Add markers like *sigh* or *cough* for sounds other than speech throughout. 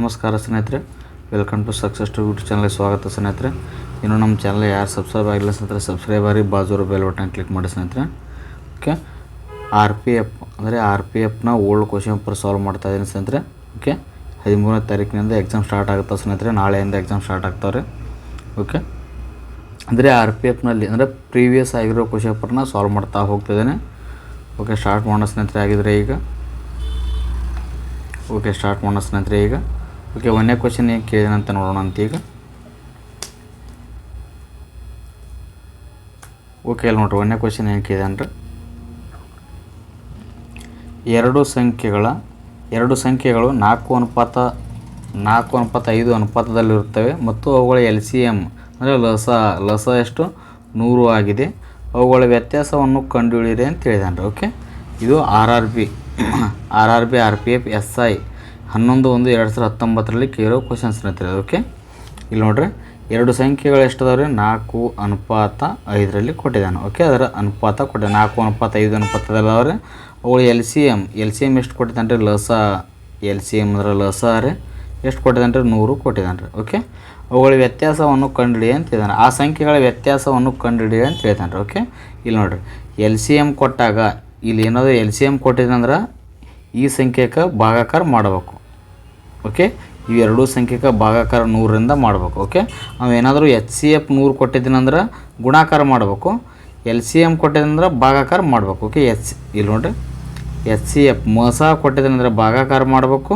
ನಮಸ್ಕಾರ ಸ್ನೇಹಿತರೆ, welcome to success to YouTube ಚಾನಲ್ಗೆ ಸ್ವಾಗತ ಸ್ನೇಹಿತರೆ. ಇನ್ನು ನಮ್ಮ ಚಾನಲ್ ಯಾರು ಸಬ್ಸ್ಕ್ರೈಬ್ ಆಗಿಲ್ಲ ಸ್ನೇಹಿತರೆ ಸಬ್ಸ್ಕ್ರೈಬ್ ಆಗಿ ಬಾಜೂರು ಬೆಲ್ ಬಟನ್ ಕ್ಲಿಕ್ ಮಾಡಿ ಸ್ನೇಹಿತರೆ. ಓಕೆ ಆರ್ ಪಿ ಎಫ್ ಅಂದರೆ ಆರ್ ಪಿ ಎಫ್ನ ಓಲ್ಡ್ ಕ್ವಶನ್ ಪೇಪರ್ ಸಾಲ್ವ್ ಮಾಡ್ತಾ ಇದ್ದೀನಿ ಸ್ನೇಹಿತರೆ. ಓಕೆ ಹದಿಮೂರನೇ ತಾರೀಕಿನಿಂದ ಎಕ್ಸಾಮ್ ಸ್ಟಾರ್ಟ್ ಆಗುತ್ತೆ ಸ್ನೇಹಿತರೆ. ನಾಳೆಯಿಂದ ಎಕ್ಸಾಮ್ ಸ್ಟಾರ್ಟ್ ಆಗ್ತಾವ್ರೆ. ಓಕೆ ಅಂದರೆ ಆರ್ ಪಿ ಎಫ್ನಲ್ಲಿ ಅಂದರೆ ಪ್ರೀವಿಯಸ್ ಆಗಿರೋ ಕ್ವಶನ್ ಪೇಪರ್ನ ಸಾಲ್ವ್ ಮಾಡ್ತಾ ಹೋಗ್ತಿದ್ದೇನೆ ಓಕೆ ಸ್ಟಾರ್ಟ್ ಮಾಡೋ ಸ್ನೇಹಿತರೆ, ಆಗಿದ್ರೆ ಈಗ. ಓಕೆ ಸ್ಟಾರ್ಟ್ ಮಾಡೋಣ ಸ್ನೇಹಿತರೆ, ಈಗ. ಓಕೆ ಒಂದನೇ ಕ್ವಶನ್ ಏನು ಕೇಳಿದಂತ ನೋಡೋಣ ಅಂತ ಈಗ. ಓಕೆ ಇಲ್ಲಿ ನೋಡ್ರಿ ಒಂದನೇ ಕ್ವಶನ್ ಏನು ಕೇಳಿದೆ ಅಂದ್ರೆ ಎರಡು ಸಂಖ್ಯೆಗಳ, ಎರಡು ಸಂಖ್ಯೆಗಳು ನಾಲ್ಕು ಅನುಪಾತ ನಾಲ್ಕು ಅನುಪಾತ, ಐದು ಅನುಪಾತದಲ್ಲಿರುತ್ತವೆ ಮತ್ತು ಅವುಗಳ ಎಲ್ ಸಿ ಎಂ ಅಂದರೆ ಲಸ ಲಸ ಎಷ್ಟು? ನೂರು ಆಗಿದೆ. ಅವುಗಳ ವ್ಯತ್ಯಾಸವನ್ನು ಕಂಡುಹಿಡಿಯಿರಿ ಅಂತ ಹೇಳಿದಾನ್ರಿ ಓಕೆ ಇದು R R B R R B R P F S I ಹನ್ನೊಂದು ಒಂದು ಎರಡು ಸಾವಿರದ ಹತ್ತೊಂಬತ್ತರಲ್ಲಿ ಕೇಳೋ ಕ್ವಶನ್ಸ್ ಸ್ನೇಹಿತರೆ ಓಕೆ ಇಲ್ಲಿ ನೋಡ್ರಿ, ಎರಡು ಸಂಖ್ಯೆಗಳು ಎಷ್ಟದಾವ್ರಿ? ನಾಲ್ಕು, ಅನುಪಾತ ಐದರಲ್ಲಿ ಕೊಟ್ಟಿದ್ದಾನೆ. ಓಕೆ, ಅದರ ಅನುಪಾತ ಕೊಟ್ಟೆ ನಾಲ್ಕು, ಅನುಪಾತ ಐದು ಅನುಪಾತದಲ್ಲವ್ರೆ ಅವುಗಳು L C M L C M ಎಷ್ಟು ಕೊಟ್ಟಿದ್ದಾನೆ ರೀ ಲಸ ಎಲ್ ಸಿ ಎಂ ಅಂದ್ರೆ ಲಸ ರೀ. ಎಷ್ಟು ಕೊಟ್ಟಿದ್ದಾನೆ ರೀ ನೂರು ಕೊಟ್ಟಿದ್ದಾನೆ ರೀ ಓಕೆ, ಅವುಗಳ ವ್ಯತ್ಯಾಸವನ್ನು ಕಂಡುಹಿಡಿ ಅಂತ ಹೇಳಿದಾನೆ ಆ ಸಂಖ್ಯೆಗಳ ವ್ಯತ್ಯಾಸವನ್ನು ಕಂಡುಹಿಡಿ ಅಂತ ಹೇಳ್ತಾನೆ. ರೀ ಓಕೆ, ಇಲ್ಲಿ ನೋಡ್ರಿ. ಎಲ್ ಸಿ ಎಂ ಕೊಟ್ಟಾಗ ಇಲ್ಲಿ ಏನಾದರೂ ಎಲ್ ಸಿ ಎಂ ಕೊಟ್ಟಿದ್ದಂದ್ರೆ ಈ ಸಂಖ್ಯೆಗೆ ಭಾಗಾಕಾರ ಮಾಡಬೇಕು. ಓಕೆ? ಇವೆರಡೂ ಸಂಖ್ಯೆಗೆ ಭಾಗಾಕಾರ ನೂರರಿಂದ ಮಾಡಬೇಕು, ಓಕೆ? ನಾವು ಏನಾದರೂ ಎಚ್ ಸಿ ಎಫ್ ನೂರು ಕೊಟ್ಟಿದ್ದೀನಂದ್ರೆ ಗುಣಾಕಾರ ಮಾಡಬೇಕು. ಎಲ್ ಸಿ ಎಂ ಕೊಟ್ಟಿದ್ದಂದ್ರೆ ಭಾಗಾಕಾರ ಮಾಡಬೇಕು, ಓಕೆ? ಎಚ್ ಇಲ್ಲಿ ನೋಡ್ರಿ. ಎಚ್ ಸಿ ಎಫ್ ಮಸ ಕೊಟ್ಟಿದ್ದೀನಂದ್ರೆ ಭಾಗಾಕಾರ ಮಾಡಬೇಕು.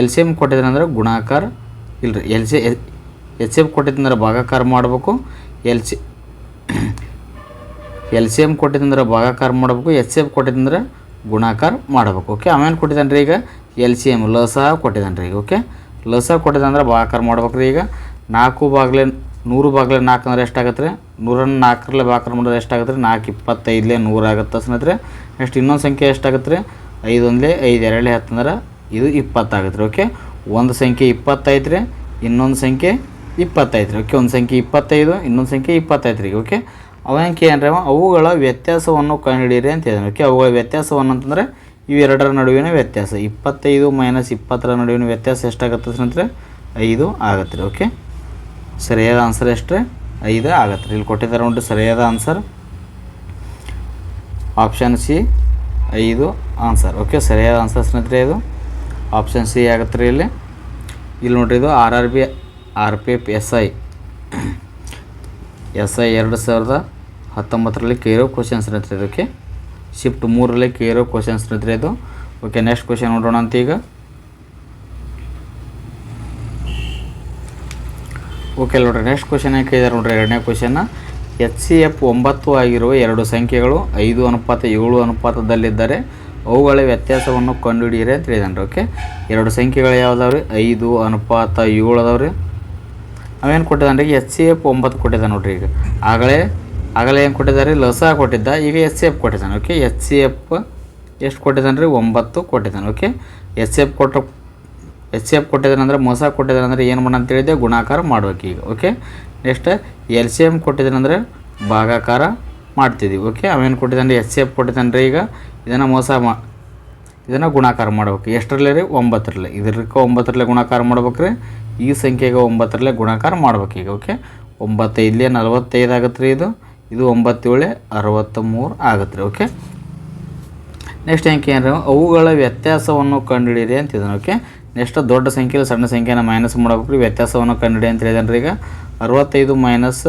ಎಲ್ ಸಿ ಎಂ ಕೊಟ್ಟಿದ್ದೀನಂದ್ರೆ ಗುಣಾಕಾರ, ಇಲ್ರಿ ಎಲ್ ಸಿ ಎಚ್ ಎಫ್ ಕೊಟ್ಟಿದ್ದಂದ್ರೆ ಭಾಗಾಕಾರ ಮಾಡಬೇಕು. L C L C M ಕೊಟ್ಟಿದ್ದಂದ್ರೆ ಭಾಗಾಕಾರ ಮಾಡಬೇಕು. ಎಚ್ ಸಿ ಎಫ್ ಕೊಟ್ಟಿದ್ದಂದ್ರೆ ಗುಣಾಕಾರ ಮಾಡಬೇಕು, ಓಕೆ? ಆಮೇಲೆ ಕೊಟ್ಟಿದ್ದಾನೆ ರೀ ಈಗ? ಎಲ್ ಸಿ ಎಂ ಲಸ ಕೊಟ್ಟಿದ್ದಾನೆ ರೀ ಓಕೆ ಲಸ ಕೊಟ್ಟಿದ್ದಂದ್ರೆ ಭಾಗಾಕಾರ ಮಾಡ್ಬೇಕು ರೀ ಈಗ. ನಾಲ್ಕು ಬಾಗಿಲೆ ನೂರು ಬಾಗಿಲೆ ನಾಲ್ಕು ಅಂದ್ರೆ ಎಷ್ಟಾಗತ್ತೆ ರೀ? ನೂರನ್ನು ನಾಲ್ಕರಲ್ಲೇ ಭಾಗಾಕಾರ ಮಾಡಿದ್ರೆ ಎಷ್ಟಾಗತ್ತೆ ರೀ? ನಾಲ್ಕು ಇಪ್ಪತ್ತೈದಲೇ ನೂರು ಆಗುತ್ತೆ ಸ್ನೇಹಿತರೆ. ನೆಕ್ಸ್ಟ್ ಇನ್ನೊಂದು ಸಂಖ್ಯೆ ಎಷ್ಟಾಗತ್ತೆ ರೀ? ಐದೊಂದಲೇ ಐದು ಎರಡೇ ಹತ್ತಂದ್ರೆ ಇದು ಇಪ್ಪತ್ತಾಗತ್ತೆ ರೀ ಓಕೆ ಒಂದು ಸಂಖ್ಯೆ ಇಪ್ಪತ್ತೈದು ರೀ, ಇನ್ನೊಂದು ಸಂಖ್ಯೆ ಇಪ್ಪತ್ತೈದು ರೀ ಓಕೆ ಒಂದು ಸಂಖ್ಯೆ ಇಪ್ಪತ್ತೈದು, ಇನ್ನೊಂದು ಸಂಖ್ಯೆ ಇಪ್ಪತ್ತೈದು ರೀ ಓಕೆ ಅವಂಕೆ ಏನ್ರಿ ಅವ? ಅವುಗಳ ವ್ಯತ್ಯಾಸವನ್ನು ಕಂಡುಹಿಡಿಯಿರಿ ಅಂತ ಹೇಳಿದ್ರು ಓಕೆ ಅವುಗಳ ವ್ಯತ್ಯಾಸವನ್ನು ಅಂತಂದರೆ ಇವೆರಡರ ನಡುವಿನ ವ್ಯತ್ಯಾಸ. ಇಪ್ಪತ್ತೈದು ಮೈನಸ್ ಇಪ್ಪತ್ತರ ನಡುವಿನ ವ್ಯತ್ಯಾಸ ಎಷ್ಟಾಗತ್ತೆ ಸ್ನೇಹಿತರೆ? ಐದು ಆಗತ್ತೆ ರೀ ಓಕೆ ಸರಿಯಾದ ಆನ್ಸರ್ ಎಷ್ಟು ಐದು ಆಗತ್ತೆ ರೀ. ಇಲ್ಲಿ ಕೊಟ್ಟಿದ್ದಾರೆ ಉಂಟು ಸರಿಯಾದ ಆನ್ಸರ್ ಆಪ್ಷನ್ ಸಿ ಐದು ಆನ್ಸರ್ ಓಕೆ ಸರಿಯಾದ ಆನ್ಸರ್ ಸ್ನೇಹಿತರೆ ಇದು. ಆಪ್ಷನ್ ಸಿ ಆಗತ್ತೆ ರೀ ಇಲ್ಲಿ. ಇಲ್ಲಿ ನೋಡ್ರಿ ಇದು R R B R P F S I S I ಎರಡು ಸಾವಿರದ ಹತ್ತೊಂಬತ್ತರಲ್ಲಿ ಕೇರೋ ಕ್ವಶನ್ಸ್ ಸ್ನೇಹಿತರೆ ಇದಕ್ಕೆ ಶಿಫ್ಟ್ ಮೂರರಲ್ಲಿ ಕೇರೋ ಕ್ವಶನ್ಸ್ ಇದ್ರೆ ಇದು ಓಕೆ ನೆಕ್ಸ್ಟ್ ಕ್ವಶನ್ ನೋಡೋಣ ಅಂತ ಈಗ ಓಕೆ ನೋಡ್ರಿ ನೆಕ್ಸ್ಟ್ ಕ್ವಶನ್ ಯಾಕೆ ನೋಡ್ರಿ, ಎರಡನೇ ಕ್ವಶನ್ನ ಎಚ್ ಸಿ ಎಫ್ ಒಂಬತ್ತು ಆಗಿರುವ ಎರಡು ಸಂಖ್ಯೆಗಳು ಐದು ಅನುಪಾತ, ಏಳು ಅನುಪಾತದಲ್ಲಿದ್ದರೆ ಅವುಗಳ ವ್ಯತ್ಯಾಸವನ್ನು ಕಂಡುಹಿಡಿಯಿರಿ ಅಂತ ಹೇಳಿದಾನೆ ಓಕೆ ಎರಡು ಸಂಖ್ಯೆಗಳು ಯಾವ್ದಾವ್ರಿ? ಐದು ಅನುಪಾತ, ಏಳು ಅದಾವ್ರಿ. ಅವೇನು ಕೊಟ್ಟಿದ್ದಾನೆ ರೀ? ಎಚ್ ಸಿ ಎಫ್ ಒಂಬತ್ತು ಕೊಟ್ಟಿದ್ದಾನೆ ನೋಡ್ರಿ ಈಗ. ಆಗಲೇ ಆಗಲೇ ಏನು ಕೊಟ್ಟಿದ್ದಾರೆ? ಲಸ ಕೊಟ್ಟಿದ್ದ, ಈಗ ಎಚ್ ಸಿ ಎಫ್ ಕೊಟ್ಟಿದ್ದಾನೆ ಓಕೆ ಎಚ್ ಸಿ ಎಫ್ ಎಷ್ಟು ಕೊಟ್ಟಿದ್ದಾನೆ ರೀ ಒಂಬತ್ತು ಕೊಟ್ಟಿದ್ದಾನೆ ಓಕೆ ಎಚ್ ಸಿ ಎಫ್ ಕೊಟ್ಟ ಎಚ್ ಸಿ ಎಫ್ ಕೊಟ್ಟಿದ್ದಾನೆ ಮೋಸ ಕೊಟ್ಟಿದ್ದಾನೆ ಏನು ಮಾಡ ಅಂತ ಹೇಳಿದೆ ಗುಣಾಕಾರ ಮಾಡ್ಬೇಕು ಈಗ okay next L C M ಕೊಟ್ಟಿದ್ದಾನೆ ಅಂದರೆ ಭಾಗಾಕಾರ ಮಾಡ್ತಿದ್ದೀವಿ ಓಕೆ ಅವೇನು ಕೊಟ್ಟಿದ್ದಾನೆ ಎಚ್ ಸಿ ಎಫ್ ಕೊಟ್ಟಿದ್ದಾನೆ ರೀ ಈಗ ಇದನ್ನು ಮೋಸ ಮಾ, ಇದನ್ನು ಗುಣಾಕಾರ ಮಾಡ್ಬೇಕು. ಎಷ್ಟರಲ್ಲೇ ರೀ? ಒಂಬತ್ತರಲ್ಲೇ. ಇದಕ್ಕೆ ಒಂಬತ್ತರಲ್ಲೇ ಗುಣಾಕಾರ ಮಾಡ್ಬೇಕು ರೀ? ಈ ಸಂಖ್ಯೆಗೆ ಒಂಬತ್ತರಲ್ಲೇ ಗುಣಾಕಾರ ಮಾಡ್ಬೇಕು ಈಗ ಓಕೆ ಒಂಬತ್ತೈದಲೇ ನಲವತ್ತೈದು ಆಗುತ್ತೆ ರೀ ಇದು. ಇದು ಒಂಬತ್ತೇಳೆ ಅರವತ್ತ ಮೂರು ಆಗತ್ತೆ ರೀ ಓಕೆ ನೆಕ್ಸ್ಟ್ ಅಂಕಿ ಏನು ಅವುಗಳ ವ್ಯತ್ಯಾಸವನ್ನು ಕಂಡುಹಿಡಿಯಿರಿ ಅಂತ ಓಕೆ ನೆಕ್ಸ್ಟ್ ದೊಡ್ಡ ಸಂಖ್ಯೆಯಲ್ಲಿ ಸಣ್ಣ ಸಂಖ್ಯೆನ ಮೈನಸ್ ಮಾಡಬೇಕು ರೀ, ವ್ಯತ್ಯಾಸವನ್ನು ಕಂಡುಹಿಡಿ ಅಂತ ಹೇಳಿದಾನೆ ರೀ ಈಗ. ಅರವತ್ತೈದು ಮೈನಸ್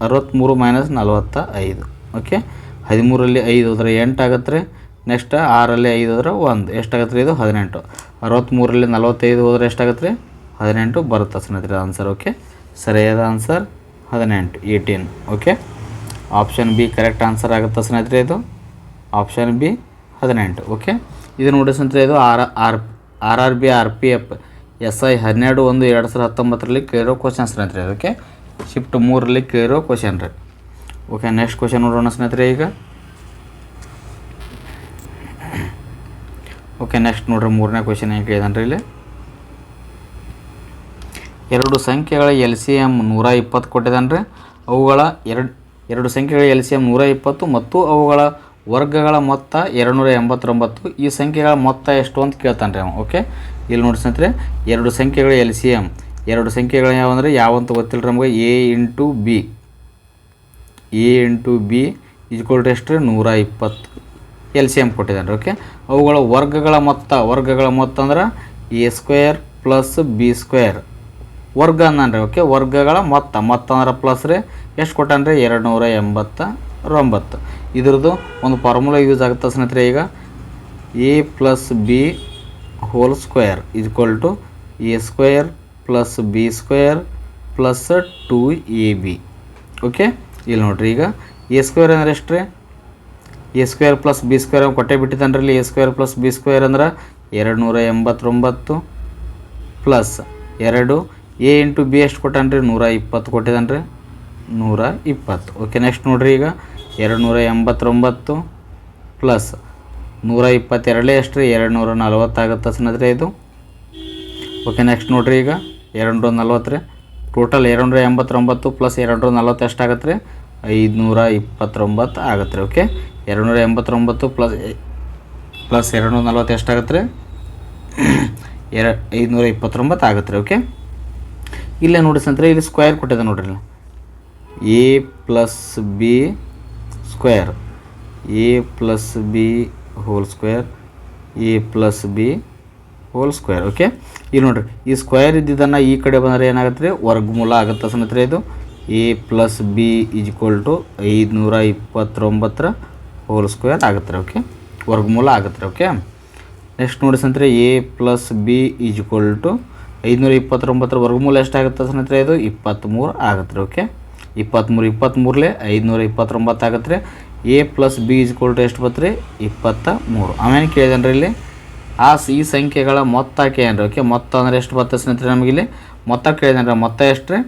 ಅರವತ್ತ್ಮೂರು ಮೈನಸ್ ನಲವತ್ತ ಐದು ಓಕೆ ಹದಿಮೂರಲ್ಲಿ ಐದು ಹೋದ್ರೆ ಎಂಟು ಆಗತ್ತೆ ರೀ. ನೆಕ್ಸ್ಟ್ ಆರಲ್ಲಿ ಐದು ಹೋದ್ರೆ ಒಂದು ಎಷ್ಟಾಗತ್ತೆ ರೀ ಇದು? ಹದಿನೆಂಟು. ಅರವತ್ತ್ಮೂರಲ್ಲಿ ನಲವತ್ತೈದು ಹೋದ್ರೆ ಎಷ್ಟಾಗತ್ತೆ ರೀ? ಹದಿನೆಂಟು ಬರುತ್ತೆ ಸ್ನೇಹಿತರೆ ಆನ್ಸರ್ ಓಕೆ ಸರಿಯಾದ ಆನ್ಸರ್ ಹದಿನೆಂಟು eighteen okay option B correct answer ಆಗುತ್ತೆ ಸ್ನೇಹಿತರೆ ಇದು. ಆಪ್ಷನ್ ಬಿ ಹದಿನೆಂಟು ಓಕೆ ಇದು ನೋಡಿ ಸ್ನೇಹಿತರೆ ಇದು R R R R B R P F S I ಹನ್ನೆರಡು ಒಂದು ಎರಡು ಸಾವಿರದ ಹತ್ತೊಂಬತ್ತರಲ್ಲಿ ಕೇಳಿರೋ ಕ್ವಶನ್ ಸ್ನೇಹಿತರೆ ಓಕೆ ಶಿಫ್ಟ್ ಮೂರರಲ್ಲಿ ಕೇಳಿರೋ ಕ್ವಶನ್ ರೀ. ಓಕೆ ನೆಕ್ಸ್ಟ್ ಕ್ವಶನ್ ನೋಡೋಣ ಸ್ನೇಹಿತರೆ ಈಗ. ಓಕೆ ನೆಕ್ಸ್ಟ್ ನೋಡ್ರಿ ಮೂರನೇ ಕ್ವಶನ್ ಏನು ಕೇಳಿದಾನೆ ರೀ ಇಲ್ಲಿ. ಎರಡು ಸಂಖ್ಯೆಗಳ ಎಲ್ ಸಿ ಎಂ ನೂರ ಇಪ್ಪತ್ತು ಕೊಟ್ಟಿದ್ದಾನೆ ರೀ. ಅವುಗಳ ಎರಡು ಎರಡು ಸಂಖ್ಯೆಗಳ ಎಲ್ ಸಿ ಎಂ ನೂರ ಇಪ್ಪತ್ತು ಮತ್ತು ಅವುಗಳ ವರ್ಗಗಳ ಮೊತ್ತ ಎರಡುನೂರ ಎಂಬತ್ತೊಂಬತ್ತು. ಈ ಸಂಖ್ಯೆಗಳ ಮೊತ್ತ ಎಷ್ಟು ಅಂತ ಕೇಳ್ತಾನೆ ರೀ ಓಕೆ ಇಲ್ಲಿ ನೋಡಿ ಸ್ನೇಹಿತರೆ, ಎರಡು ಸಂಖ್ಯೆಗಳ ಎಲ್ ಸಿ ಎಂ ಎರಡು ಸಂಖ್ಯೆಗಳು ಯಾವಂದರೆ ಯಾವಂತ ಗೊತ್ತಿಲ್ಲ ನಮಗೆ. A into B A into B equal to ಎಷ್ಟು ನೂರ ಇಪ್ಪತ್ತು ಎಲ್ ಸಿ ಎಂ ಕೊಟ್ಟಿದ್ದಾನೆ ಓಕೆ ಅವುಗಳ ವರ್ಗಗಳ ಮೊತ್ತ ವರ್ಗಗಳ ಮೊತ್ತ ಅಂದ್ರೆ A square plus B square ವರ್ಗ ಅಂದಾನ್ರಿ ಓಕೆ? ವರ್ಗಗಳ ಮೊತ್ತ ಮೊತ್ತ ಅಂದ್ರೆ ಪ್ಲಸ್ ರೀ. ಎಷ್ಟು ಕೊಟ್ಟಾನ್ರಿ? ಎರಡು ನೂರ ಎಂಬತ್ತ ಒಂಬತ್ತು ಇದ್ರದ್ದು ಒಂದು ಫಾರ್ಮುಲಾ ಯೂಸ್ ಆಗುತ್ತೆ ಸ್ನೇಹಿತರೆ ಈಗ. A plus B whole square equal to A square plus B square plus two A B okay? ಇಲ್ಲಿ ನೋಡ್ರಿ ಈಗ. ಎ ಸ್ಕ್ವೇರ್ ಅಂದ್ರೆ ಎಷ್ಟು ರೀ? A square plus B square ಕೊಟ್ಟೆ ಬಿಟ್ಟಿದ್ದಾನ್ರಿ A square plus B square ಅಂದ್ರೆ ಎರಡು ನೂರ ಎಂಬತ್ತೊಂಬತ್ತು ಪ್ಲಸ್ ಎರಡು ಎ ಇಂಟು ಬಿ ಎಷ್ಟು ಕೊಟ್ಟಾನ್ರಿ? ನೂರ ಇಪ್ಪತ್ತು ಕೊಟ್ಟಿದ್ದಾನ್ರಿ ನೂರ ಇಪ್ಪತ್ತು. ಓಕೆ ನೆಕ್ಸ್ಟ್ ನೋಡ್ರಿ ಈಗ. ಎರಡು ನೂರ ಎಂಬತ್ತೊಂಬತ್ತು ಪ್ಲಸ್ ನೂರ ಇಪ್ಪತ್ತೆರಡೇ ಎಷ್ಟು ರೀ ಎರಡು ನೂರ ನಲ್ವತ್ತಾಗತ್ತೆ ಸ್ನೇಹಿತರೆ ಇದು. ಓಕೆ ನೆಕ್ಸ್ಟ್ ನೋಡ್ರಿ ಈಗ. ಎರಡು ನೂರ ನಲ್ವತ್ತು ರೀ ಟೋಟಲ್ ಎರಡು ನೂರ ಎಂಬತ್ತೊಂಬತ್ತು ಪ್ಲಸ್ ಎರಡು ನೂರ ನಲ್ವತ್ತು ಎಷ್ಟಾಗತ್ತೆ ರೀ ಐದುನೂರ ಇಪ್ಪತ್ತೊಂಬತ್ತು ಆಗತ್ತೆ ರೀ ಓಕೆ ಎರಡು ನೂರ ಎಂಬತ್ತೊಂಬತ್ತು ಪ್ಲಸ್ ಪ್ಲಸ್ ಎರಡು ನೂರ ನಲ್ವತ್ತು ಎಷ್ಟಾಗತ್ತೆ ರೀ *coughs* ಎರಡು ಐದುನೂರ ಇಪ್ಪತ್ತೊಂಬತ್ತು ಆಗತ್ತೆ ರೀ ಓಕೆ ಇಲ್ಲೇ ನೋಡಿ ಸ್ನೇಹಿತರೆ ಇಲ್ಲಿ ಸ್ಕ್ವೇರ್ ಕೊಟ್ಟಿದೆ ನೋಡ್ರಿ A plus B square A plus B whole square A plus B whole square okay ಇಲ್ಲಿ ನೋಡ್ರಿ, ಈ ಸ್ಕ್ವೇರ್ ಇದ್ದಿದ್ದನ್ನು ಈ ಕಡೆ ಬಂದರೆ ಏನಾಗುತ್ತೆ ರೀ? ವರ್ಗಮೂಲ ಆಗುತ್ತೆ ಸ್ನೇಹಿತರೆ ಇದು. A plus B equal to ಐದುನೂರ ಇಪ್ಪತ್ತೊಂಬತ್ತರ ಹೋಲ್ ಸ್ಕ್ವೇರ್ ಆಗುತ್ತೆ ಓಕೆ ವರ್ಗಮೂಲ ಆಗುತ್ತೆ ಓಕೆ ನೆಕ್ಸ್ಟ್ ನೋಡಿ ಸ್ನೇಹಿತರೆ A plus B equal to ಐದುನೂರ ಇಪ್ಪತ್ತೊಂಬತ್ತರ ವರ್ಗಮೂಲ ಎಷ್ಟಾಗುತ್ತೆ ಸ್ನೇಹಿತರೆ ಇದು? ಇಪ್ಪತ್ತ್ಮೂರು ಆಗುತ್ತೆ ರೀ ಓಕೆ ಇಪ್ಪತ್ತ್ಮೂರು ಇಪ್ಪತ್ತ್ಮೂರಲೆ ಐದುನೂರ ಇಪ್ಪತ್ತೊಂಬತ್ತು ಆಗುತ್ತೆ ರೀ. A plus B is to ಎಷ್ಟು ಬರ್ತೀರಿ ರೀ ಇಪ್ಪತ್ತ ಮೂರು ಆಮೇಲೆ ಕೇಳಿದನ್ರಿ ಇಲ್ಲಿ? ಆ ಈ ಸಂಖ್ಯೆಗಳ ಮೊತ್ತ ಕೇಳಿ ಓಕೆ ಮೊತ್ತ ಅಂದರೆ ಎಷ್ಟು ಬರ್ತದೆ ಸ್ನೇಹಿತರೆ ಇಲ್ಲಿ? ಮೊತ್ತ ಕೇಳಿದ್ರೆ ಮೊತ್ತ ಎಷ್ಟು ರೀ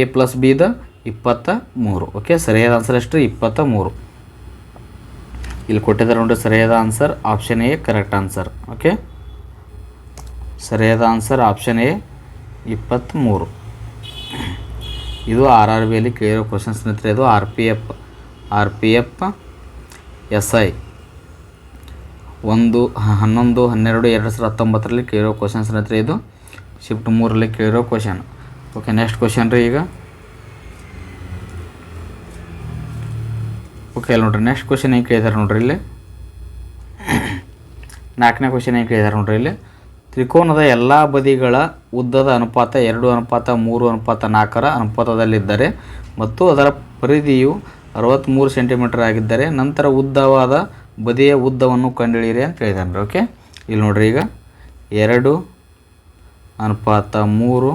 ಎ ಪ್ಲಸ್ ಬಿದ ಇಪ್ಪತ್ತ ಮೂರು ಓಕೆ ಸರಿಯಾದ ಆನ್ಸರ್ ಎಷ್ಟು ಇಪ್ಪತ್ತ ಮೂರು ಇಲ್ಲಿ ಕೊಟ್ಟಿದ್ದಾರೆ ನೋಡಿರಿ, ಸರಿಯಾದ answer option A correct answer okay ಸರಿಯಾದ ಆನ್ಸರ್ ಆಪ್ಷನ್ ಎ ಇಪ್ಪತ್ತ್ಮೂರು ಇದು ಆರ್ ಆರ್ ಬಿಯಲ್ಲಿ ಕೇಳಿರೋ ಕ್ವಶನ್ ಸ್ನೇಹಿತರೆ, ಇದು R P F, R P F S I. ಒಂದು, ಹನ್ನೊಂದು, ಹನ್ನೆರಡು, ಎರಡು ಸಾವಿರದ ಹತ್ತೊಂಬತ್ತರಲ್ಲಿ ಕೇಳಿರೋ ಕ್ವಶನ್ ಸ್ನೇಹಿತರೆ, ಇದು ಶಿಫ್ಟ್ ಮೂರರಲ್ಲಿ ಕೇಳಿರೋ ಕ್ವಶನ್ ಓಕೆ ನೆಕ್ಸ್ಟ್ ಕ್ವಶನ್ ರೀ ಈಗ. ಓಕೆ ಅಲ್ಲಿ ನೋಡ್ರಿ ನೆಕ್ಸ್ಟ್ ಕ್ವಶನ್ ಹೆಂಗೆ ಕೇಳಿದಾರೆ ನೋಡ್ರಿ ಇಲ್ಲಿ? ನಾಲ್ಕನೇ ಕ್ವಶನ್ ಹೆಂಗೆ ಕೇಳಿದಾರೆ ನೋಡ್ರಿ ಇಲ್ಲಿ? ತ್ರಿಕೋನದ ಎಲ್ಲ ಬದಿಗಳ ಉದ್ದದ ಅನುಪಾತ ಎರಡು ಅನುಪಾತ, ಮೂರು ಅನುಪಾತ, ನಾಲ್ಕರ ಅನುಪಾತದಲ್ಲಿದ್ದರೆ ಮತ್ತು ಅದರ ಪರಿಧಿಯು ಅರವತ್ತ್ಮೂರು ಸೆಂಟಿಮೀಟರ್ ಆಗಿದ್ದರೆ ನಂತರ ಉದ್ದವಾದ ಬದಿಯ ಉದ್ದವನ್ನು ಕಂಡುಹಿಡಿಯಿರಿ ಅಂತ ಹೇಳಿದಾನೆ ಓಕೆ ಇಲ್ಲಿ ನೋಡ್ರಿ ಈಗ ಎರಡು ಅನುಪಾತ, ಮೂರು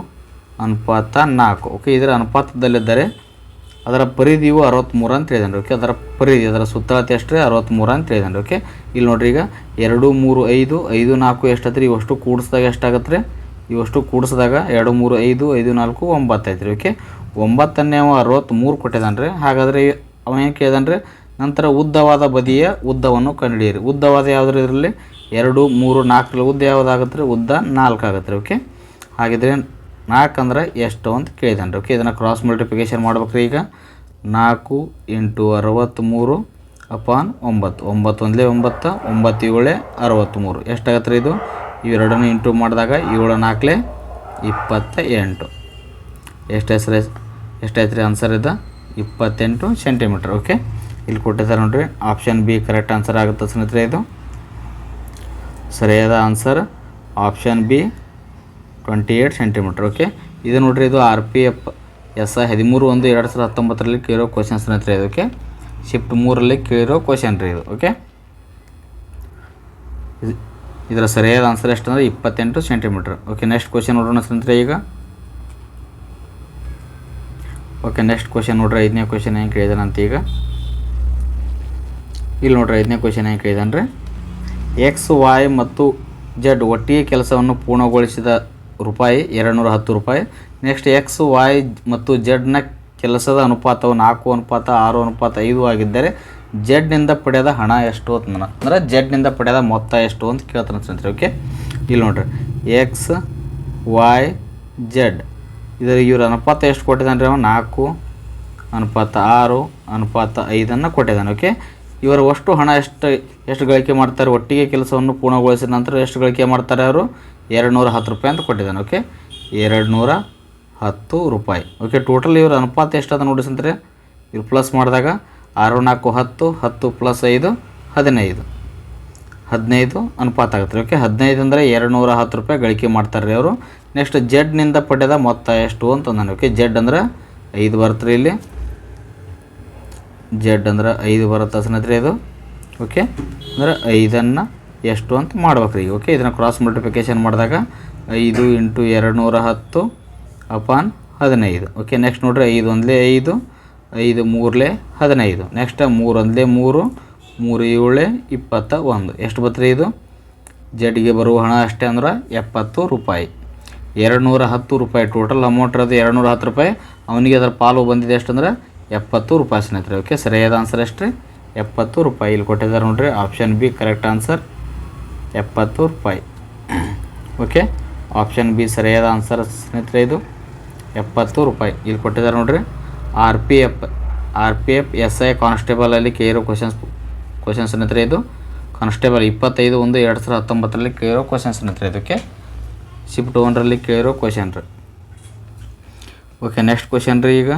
ಅನುಪಾತ, ನಾಲ್ಕು. ಓಕೆ ಇದರ ಅನುಪಾತದಲ್ಲಿದ್ದರೆ ಅದರ ಪರಿಧಿಯು ಅರವತ್ತ್ಮೂರು ಅಂತ ಹೇಳಿದಾನೆ ಓಕೆ, ಅದರ ಪರಿಧಿ, ಅದರ ಸುತ್ತಳತೆ ಎಷ್ಟು ಅರವತ್ತ್ಮೂರು ಅಂತ ಹೇಳಿದಾನೆ ಓಕೆ, ಇಲ್ಲಿ ನೋಡ್ರಿ ಈಗ ಎರಡು, ಮೂರು, ಐದು ಐದು, ನಾಲ್ಕು ಎಷ್ಟಾಯ್ತು ರೀ ಇವಷ್ಟು ಕೂಡಿಸಿದಾಗ ಎಷ್ಟಾಗತ್ತೆ ರೀ ಇವಷ್ಟು ಕೂಡಿಸಿದಾಗ ಎರಡು, ಮೂರು, ಐದು ಐದು, ನಾಲ್ಕು, ಒಂಬತ್ತು ರೀ ಓಕೆ ಒಂಬತ್ತನ್ನೇ ಅವ ಅರವತ್ತ್ಮೂರು ಕೊಟ್ಟಿದ್ದಾನೆ ರೀ ಹಾಗಾದರೆ ಅವ ಏನು ಕೇಳಿದಾನೆ ರೀ ನಂತರ ಉದ್ದವಾದ ಬದಿಯ ಉದ್ದವನ್ನು ಕಂಡುಹಿಡಿಯಿರಿ. ಉದ್ದವಾದ ಯಾವುದ್ರ ಇದರಲ್ಲಿ? ಎರಡು, ಮೂರು, ನಾಲ್ಕರಲ್ಲಿ ಉದ್ದ ಯಾವುದಾಗತ್ತೆ ರೀ ಉದ್ದ ನಾಲ್ಕು ಆಗತ್ತೆ ರೀ ಓಕೆ, ಹಾಗಿದ್ರೆ ನಾಲ್ಕು ಅಂದ್ರೆ ಎಷ್ಟು ಅಂತ ಕೇಳಿದಾನೆ ರೀ ಓಕೆ ಇದನ್ನು ಕ್ರಾಸ್ ಮಲ್ಟಿಪ್ಲಿಕೇಶನ್ ಮಾಡ್ಬೇಕ್ರಿ ಈಗ. ನಾಲ್ಕು ಎಂಟು ಅರವತ್ತ್ಮೂರು ಅಪಾನ್ ಒಂಬತ್ತು. ಒಂಬತ್ತು ಒಂದಲೇ ಒಂಬತ್ತು ಒಂಬತ್ತು ಏಳೆ ಅರವತ್ತ್ಮೂರು ಎಷ್ಟಾಗತ್ತೆ ರೀ ಇದು? ಇವೆರಡನ್ನು ಇಂಟು ಮಾಡಿದಾಗ ಏಳು ನಾಲ್ಕಲೇ ಇಪ್ಪತ್ತ ಎಂಟು ಎಷ್ಟು ಹೆಸರು ಎಷ್ಟಾಯ್ತು ರೀ ಆನ್ಸರ್ ಇದು? ಇಪ್ಪತ್ತೆಂಟು ಸೆಂಟಿಮೀಟ್ರ್ ಓಕೆ ಇಲ್ಲಿ ಕೊಟ್ಟಿದ್ದಾರೆ ನೋಡಿರಿ ಆಪ್ಷನ್ ಬಿ ಕರೆಕ್ಟ್ ಆನ್ಸರ್ ಆಗುತ್ತೆ ಸ್ನೇಹಿತರೆ ಇದು. ಸರಿಯಾದ answer option B twenty eight centimetre okay ಇದು ನೋಡಿರಿ, ಇದು R P F S I ಹದಿಮೂರು ಒಂದು ಎರಡು ಸಾವಿರದ ಹತ್ತೊಂಬತ್ತರಲ್ಲಿ ಕೇಳಿರೋ ಕ್ವಶನ್ಸ್ ಸ್ನೇಹಿತರೆ ಇದು ಓಕೆ ಶಿಫ್ಟ್ ಮೂರಲ್ಲಿ ಕೇಳಿರೋ ಕ್ವಶನ್ ರೀ ಇದು ಓಕೆ ಇದು- ಇದರ ಸರಿಯಾದ ಆನ್ಸರ್ ಎಷ್ಟು ಅಂದರೆ ಇಪ್ಪತ್ತೆಂಟು ಸೆಂಟಿಮೀಟ್ರ್ ಓಕೆ ನೆಕ್ಸ್ಟ್ ಕ್ವಶನ್ ನೋಡೋಣ ಸ್ನೇಹಿತರೆ ಈಗ. ಓಕೆ ನೆಕ್ಸ್ಟ್ ಕ್ವಶನ್ ನೋಡ್ರಿ, ಐದನೇ ಕ್ವಶನ್ ಹೆಂಗೆ ಕೇಳಿದಾನೆ ಅಂತ ಈಗ. ಇಲ್ಲಿ ನೋಡ್ರಿ, ಐದನೇ ಕ್ವಶನ್ ಹೆಂಗೆ ಕೇಳಿದಾನೆ ರೀ ಎಕ್ಸ್ ವಾಯ್ ಮತ್ತು ಜಡ್ ಒಟ್ಟಿಗೆ ಕೆಲಸವನ್ನು ಪೂರ್ಣಗೊಳಿಸಿದ ರೂಪಾಯಿ ಎರಡು ನೂರ ಹತ್ತು ರೂಪಾಯಿ. ನೆಕ್ಸ್ಟ್ ಎಕ್ಸ್ ವಾಯ್ ಮತ್ತು ಜೆಡ್ನ ಕೆಲಸದ ಅನುಪಾತವು ನಾಲ್ಕು ಅನುಪಾತ, ಆರು ಅನುಪಾತ, ಐದು ಆಗಿದ್ದರೆ ಜೆಡ್ನಿಂದ ಪಡೆದ ಹಣ ಎಷ್ಟು ಅಂತ ನಾನು ಅಂದರೆ ಜೆಡ್ನಿಂದ ಪಡೆದ ಮೊತ್ತ ಎಷ್ಟು ಅಂತ ಕೇಳ್ತಾನೆ ಸ್ನೇಹಿತರೆ ಓಕೆ ಇಲ್ಲಿ ನೋಡ್ರಿ. ಎಕ್ಸ್ ವಾಯ್ ಜೆಡ್ ಇದರ ಇವರ ಅನುಪಾತ ಎಷ್ಟು ಕೊಟ್ಟಿದ್ದಾನೆ ರೀ ಅವ? ನಾಲ್ಕು ಅನುಪಾತ, ಆರು ಅನುಪಾತ, ಐದನ್ನು ಕೊಟ್ಟಿದ್ದಾನೆ ಓಕೆ ಇವರ ಅಷ್ಟು ಹಣ ಎಷ್ಟು ಎಷ್ಟು ಗಳಿಕೆ ಮಾಡ್ತಾರೆ? ಒಟ್ಟಿಗೆ ಕೆಲಸವನ್ನು ಪೂರ್ಣಗೊಳಿಸಿದ ನಂತರ ಎಷ್ಟು ಗಳಿಕೆ ಮಾಡ್ತಾರೆ ಅವರು? ಎರಡು ನೂರ ಹತ್ತು ರೂಪಾಯಿ ಅಂತ ಕೊಟ್ಟಿದ್ದಾನೆ ಓಕೆ ಎರಡು ನೂರ ಹತ್ತು ರೂಪಾಯಿ. ಓಕೆ ಟೋಟಲ್ ಇವ್ರ ಅನುಪಾತ ಎಷ್ಟದ ನೋಡಿ ಸಂತ್ರೆ? ಇವ್ರು ಪ್ಲಸ್ ಮಾಡಿದಾಗ ಆರು ನಾಲ್ಕು ಹತ್ತು ಹತ್ತು ಪ್ಲಸ್ ಐದು, ಹದಿನೈದು. ಹದಿನೈದು ಅನುಪಾತ ಆಗುತ್ತೆ. ಓಕೆ ಹದಿನೈದು ಅಂದರೆ ಎರಡು ನೂರ ಹತ್ತು ರೂಪಾಯಿ ಗಳಿಕೆ ಮಾಡ್ತಾರೆ ರೀ ಅವರು ನೆಕ್ಸ್ಟ್ ಜೆಡ್ನಿಂದ ಪಡೆದ ಮೊತ್ತ ಎಷ್ಟು ಅಂತ ನಾನು ಓಕೆ ಜೆಡ್ ಅಂದ್ರೆ ಐದು ಬರುತ್ತೆ ಇಲ್ಲಿ. ಜೆಡ್ ಅಂದ್ರೆ ಐದು ಬರುತ್ತೆ ಸ್ನೇಹಿತರೆ ಇದು ಓಕೆ ಅಂದ್ರೆ ಐದನ್ನು ಎಷ್ಟು ಅಂತ ಮಾಡ್ಬೇಕು ರೀ ಓಕೆ ಇದನ್ನು ಕ್ರಾಸ್ ಮಲ್ಟಿಪ್ಲಿಕೇಶನ್ ಮಾಡಿದಾಗ ಐದು ಇಂಟು ಎರಡು ನೂರ ಹತ್ತು ಅಪಾನ್ ಹದಿನೈದು. ಓಕೆ ನೆಕ್ಸ್ಟ್ ನೋಡ್ರಿ, ಐದು ಒಂದಲೇ ಐದು ಐದು ಮೂರಲೇ ಹದಿನೈದು. ನೆಕ್ಸ್ಟ್ ಮೂರು ಒಂದಲೇ ಮೂರು ಮೂರು ಏಳೆ ಇಪ್ಪತ್ತ ಒಂದು. ಎಷ್ಟು ಬತ್ತರಿ ಇದು? ಜಡ್ಗೆ ಬರುವ ಹಣ ಅಷ್ಟೇ ಅಂದ್ರೆ ಎಪ್ಪತ್ತು ರೂಪಾಯಿ. ಎರಡು ನೂರ ಹತ್ತು ರೂಪಾಯಿ ಟೋಟಲ್ ಅಮೌಂಟ್ ಇರೋದು ಎರಡು ನೂರ ಹತ್ತು ರೂಪಾಯಿ. ಅವನಿಗೆ ಅದರ ಪಾಲು ಬಂದಿದೆ ಎಷ್ಟಂದ್ರೆ ಎಪ್ಪತ್ತು ರೂಪಾಯಿ ಸ್ನೇಹಿತರೆ. ಓಕೆ ಸರಿಯಾದ ಆನ್ಸರ್ ಅಷ್ಟೇ ಎಪ್ಪತ್ತು ರೂಪಾಯಿ. ಇಲ್ಲಿ ಕೊಟ್ಟಿದ್ದಾರೆ ನೋಡ್ರಿ ಆಪ್ಷನ್ ಬಿ ಕರೆಕ್ಟ್ ಆನ್ಸರ್ ಎಪ್ಪತ್ತು ರೂಪಾಯಿ. ಓಕೆ ಆಪ್ಷನ್ ಬಿ ಸರಿಯಾದ ಆನ್ಸರ್ ಸ್ನೇಹಿತರೆ ಇದು. ಎಪ್ಪತ್ತು ರೂಪಾಯಿ. ಇಲ್ಲಿ ಕೊಟ್ಟಿದ್ದಾರೆ ನೋಡ್ರಿ. R P F R P F S I ಕಾನ್ಸ್ಟೇಬಲಲ್ಲಿ ಕೇಳಿರೋ ಕ್ವಶನ್ಸ್ ಕ್ವಶನ್ ಸ್ನೇಹಿತರೆ ಇದು. ಕಾನ್ಸ್ಟೇಬಲ್ ಇಪ್ಪತ್ತೈದು ಒಂದು ಎರಡು ಸಾವಿರದ ಹತ್ತೊಂಬತ್ತರಲ್ಲಿ ಕೇಳಿರೋ ಕ್ವಶನ್ಸ್ ಸ್ನೇಹಿತರೆ ಇದಕ್ಕೆ ಶಿಫ್ಟ್ ಒನ್ರಲ್ಲಿ ಕೇಳಿರೋ ಕ್ವಶನ್ ರೀ. ಓಕೆ ನೆಕ್ಸ್ಟ್ ಕ್ವಶನ್ ರೀ ಈಗ.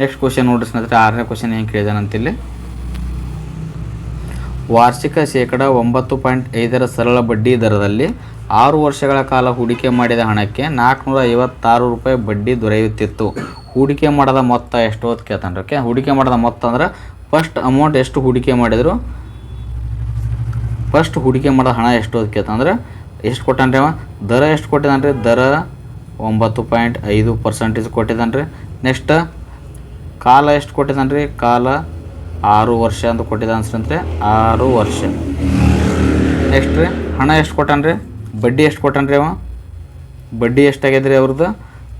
ನೆಕ್ಸ್ಟ್ ಕ್ವಶನ್ ನೋಡ್ರಿ ಸ್ನೇಹಿತರೆ, ಆರನೇ ಕ್ವಶನ್ ಏನು ಕೇಳಿದಾನಂತಿಲ್ಲಿ. ವಾರ್ಷಿಕ ಶೇಕಡ ಒಂಬತ್ತು ಪಾಯಿಂಟ್ ಐದರ ಸರಳ ಬಡ್ಡಿ ದರದಲ್ಲಿ ಆರು ವರ್ಷಗಳ ಕಾಲ ಹೂಡಿಕೆ ಮಾಡಿದ ಹಣಕ್ಕೆ ನಾಲ್ಕುನೂರ ಐವತ್ತಾರು ರೂಪಾಯಿ ಬಡ್ಡಿ ದೊರೆಯುತ್ತಿತ್ತು. ಹೂಡಿಕೆ ಮಾಡಿದ ಮೊತ್ತ ಎಷ್ಟು ಅಂತ ಕೇಳ್ತಾನೆ ಓಕೆ? ಹೂಡಿಕೆ ಮಾಡಿದ ಮೊತ್ತ ಅಂದ್ರೆ ಫಸ್ಟ್ ಅಮೌಂಟ್ ಎಷ್ಟು ಹೂಡಿಕೆ ಮಾಡಿದರು? ಫಸ್ಟ್ ಹೂಡಿಕೆ ಮಾಡಿದ ಹಣ ಎಷ್ಟು ಅಂತ ಕೇಳ್ತಂದ್ರೆ ಎಷ್ಟು ಕೊಟ್ಟಾನ್ರಿ ಅವ? ದರ ಎಷ್ಟು ಕೊಟ್ಟಿದ್ದಾನೆ ದರ ಒಂಬತ್ತು ಪಾಯಿಂಟ್ ಐದು ಪರ್ಸೆಂಟೇಜ್ ಕೊಟ್ಟಿದ್ದಾನೆ ನೆಕ್ಸ್ಟ್ ಕಾಲ ಎಷ್ಟು ಕೊಟ್ಟಿದ್ದಾನೆ ಕಾಲ ಆರು ವರ್ಷ ಅಂತ ಕೊಟ್ಟಿದ್ದ ಅನ್ಸಂತೆ ಆರು ವರ್ಷ. ನೆಕ್ಸ್ಟ್ ರೀ, ಹಣ ಎಷ್ಟು ಕೊಟ್ಟಾನ ರೀ ಬಡ್ಡಿ ಎಷ್ಟು ಕೊಟ್ಟಾನ ರೀ ಅವ? ಬಡ್ಡಿ ಎಷ್ಟಾಗಿದೆ ರೀ ಅವ್ರದ್ದು?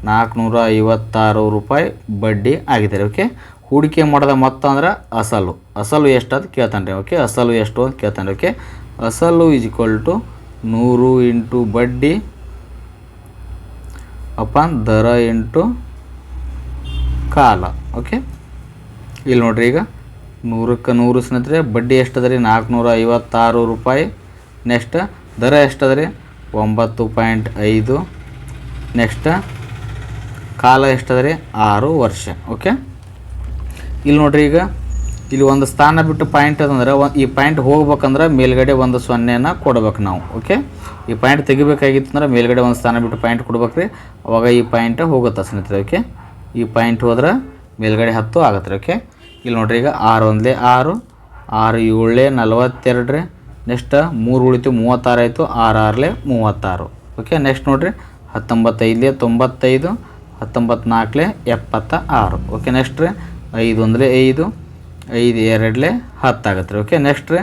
ನಾಲ್ಕುನೂರ ಐವತ್ತಾರು ರೂಪಾಯಿ ಬಡ್ಡಿ ಆಗಿದೆ ರೀ ಓಕೆ ಹೂಡಿಕೆ ಮಾಡಿದ ಮೊತ್ತ ಅಂದ್ರೆ ಅಸಲು. ಅಸಲು ಎಷ್ಟು ಅಂತ ಕೇಳ್ತಾನೆ ರೀ ಓಕೆ ಅಸಲು ಎಷ್ಟು ಅಂತ ಕೇಳ್ತಾನೆ ಓಕೆ ಅಸಲು ಈಸ್ ಈಕ್ವಲ್ ಟು ನೂರು ಇಂಟು ಬಡ್ಡಿ ಅಪಾನ್ ದರ ಇಂಟು ಕಾಲ ಓಕೆ ಇಲ್ಲಿ ನೋಡ್ರಿ ಈಗ. ನೂರಕ್ಕೆ ನೂರು ಸ್ನೇಹಿತರೆ, ಬಡ್ಡಿ ಎಷ್ಟದ ರೀ ನಾಲ್ಕುನೂರ ಐವತ್ತಾರು ರೂಪಾಯಿ. ನೆಕ್ಸ್ಟ್, ದರ ಎಷ್ಟದ ರೀ ಒಂಬತ್ತು ಪಾಯಿಂಟ್ ಐದು. ನೆಕ್ಸ್ಟ್, ಕಾಲ ಎಷ್ಟದ ರೀ ಆರು ವರ್ಷ. ಓಕೆ? ಇಲ್ಲಿ ನೋಡ್ರಿ ಈಗ, ಇಲ್ಲಿ ಒಂದು ಸ್ಥಾನ ಬಿಟ್ಟು ಪಾಯಿಂಟ್ ಅದಂದ್ರೆ ಈ ಪಾಯಿಂಟ್ ಹೋಗ್ಬೇಕಂದ್ರೆ ಮೇಲ್ಗಡೆ ಒಂದು ಸೊನ್ನೆಯನ್ನು ಕೊಡ್ಬೇಕು ನಾವು. ಓಕೆ? ಈ ಪಾಯಿಂಟ್ ತೆಗಿಬೇಕಾಗಿತ್ತು ಅಂದ್ರೆ ಮೇಲ್ಗಡೆ ಒಂದು ಸ್ಥಾನ ಬಿಟ್ಟು ಪಾಯಿಂಟ್ ಕೊಡ್ಬೇಕು ರೀ ಅವಾಗ ಈ ಪಾಯಿಂಟ್ ಹೋಗುತ್ತೆ ಸ್ನೇಹಿತರೆ, ಓಕೆ? ಈ ಪಾಯಿಂಟ್ ಹೋದ್ರೆ ಮೇಲ್ಗಡೆ ಹತ್ತು ಆಗತ್ತೆ ರೀ ಓಕೆ? ಇಲ್ಲಿ ನೋಡ್ರಿ ಈಗ ಆರು ಒಂದಲೇ ಆರು ಆರು ಏಳೇ ನಲವತ್ತೆರಡು ನೆಕ್ಸ್ಟ್ ಮೂರು ಉಳಿತು ಮೂವತ್ತಾರು ಆಯಿತು, ಆರು ಆರಲೆ ಮೂವತ್ತಾರು. ಓಕೆ ನೆಕ್ಸ್ಟ್ ನೋಡ್ರಿ, ಹತ್ತೊಂಬತ್ತೈದಲೆ ತೊಂಬತ್ತೈದು, ಹತ್ತೊಂಬತ್ನಾಲ್ಕಲೆ ಎಪ್ಪತ್ತ ಆರು ಓಕೆ ನೆಕ್ಸ್ಟ್ ರೀ, ಐದು ಒಂದ್ಲೆ ಐದು ಐದು ಎರಡಲೆ ಹತ್ತಾಗತ್ತೆ ರೀ. ಓಕೆ ನೆಕ್ಸ್ಟ್ ರೀ,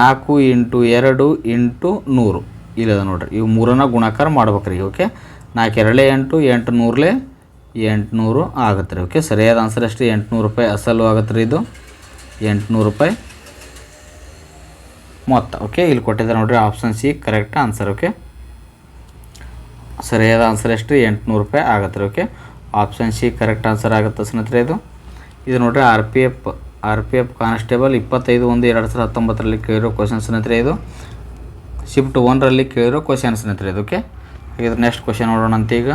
ನಾಲ್ಕು ಇಂಟು ಎರಡು ಇಂಟು ನೂರು. ಇಲ್ಲದ ನೋಡ್ರಿ, ಇವು ಮೂರನ್ನ ಗುಣಾಕಾರ ಮಾಡ್ಬೇಕ್ರಿ. ಓಕೆ ನಾಲ್ಕು ಎರಡಲೇ ಎಂಟು ಎಂಟು ನೂರಲೇ ಎಂಟುನೂರು ಆಗುತ್ತೆ ರೀ. ಓಕೆ ಸರಿಯಾದ ಆನ್ಸರ್ ಎಷ್ಟು ಎಂಟುನೂರು ರೂಪಾಯಿ ಅಸಲು ಆಗುತ್ತೆ ರೀ ಇದು. ಎಂಟುನೂರು ರೂಪಾಯಿ ಮೊತ್ತ. ಓಕೆ ಇಲ್ಲಿ ಕೊಟ್ಟಿದ್ದಾರೆ ನೋಡಿರಿ option C correct answer okay ಸರಿಯಾದ ಆನ್ಸರ್ ಎಷ್ಟು ಎಂಟುನೂರು ರೂಪಾಯಿ ಆಗುತ್ತೆ ರೀ okay option C correct answer ಆಗುತ್ತೆ ಸ್ನೇಹಿತರೆ ಇದು. ಇದು ನೋಡಿರಿ R P F R P F constable ಇಪ್ಪತ್ತೈದು ಒಂದು ಎರಡು ಸಾವಿರದ ಹತ್ತೊಂಬತ್ತರಲ್ಲಿ ಕೇಳಿರೋ ಕ್ವಶನ್ ಸ್ನೇಹಿತರೆ ಇದು. ಶಿಫ್ಟ್ ಒನ್ರಲ್ಲಿ ಕೇಳಿರೋ ಕ್ವಶನ್ ಸ್ನೇಹಿತರೆ ಇದು ಓಕೆ ಇದ್ರ ನೆಕ್ಸ್ಟ್ ಕ್ವಶನ್ ನೋಡೋಣ ಅಂತ ಈಗ.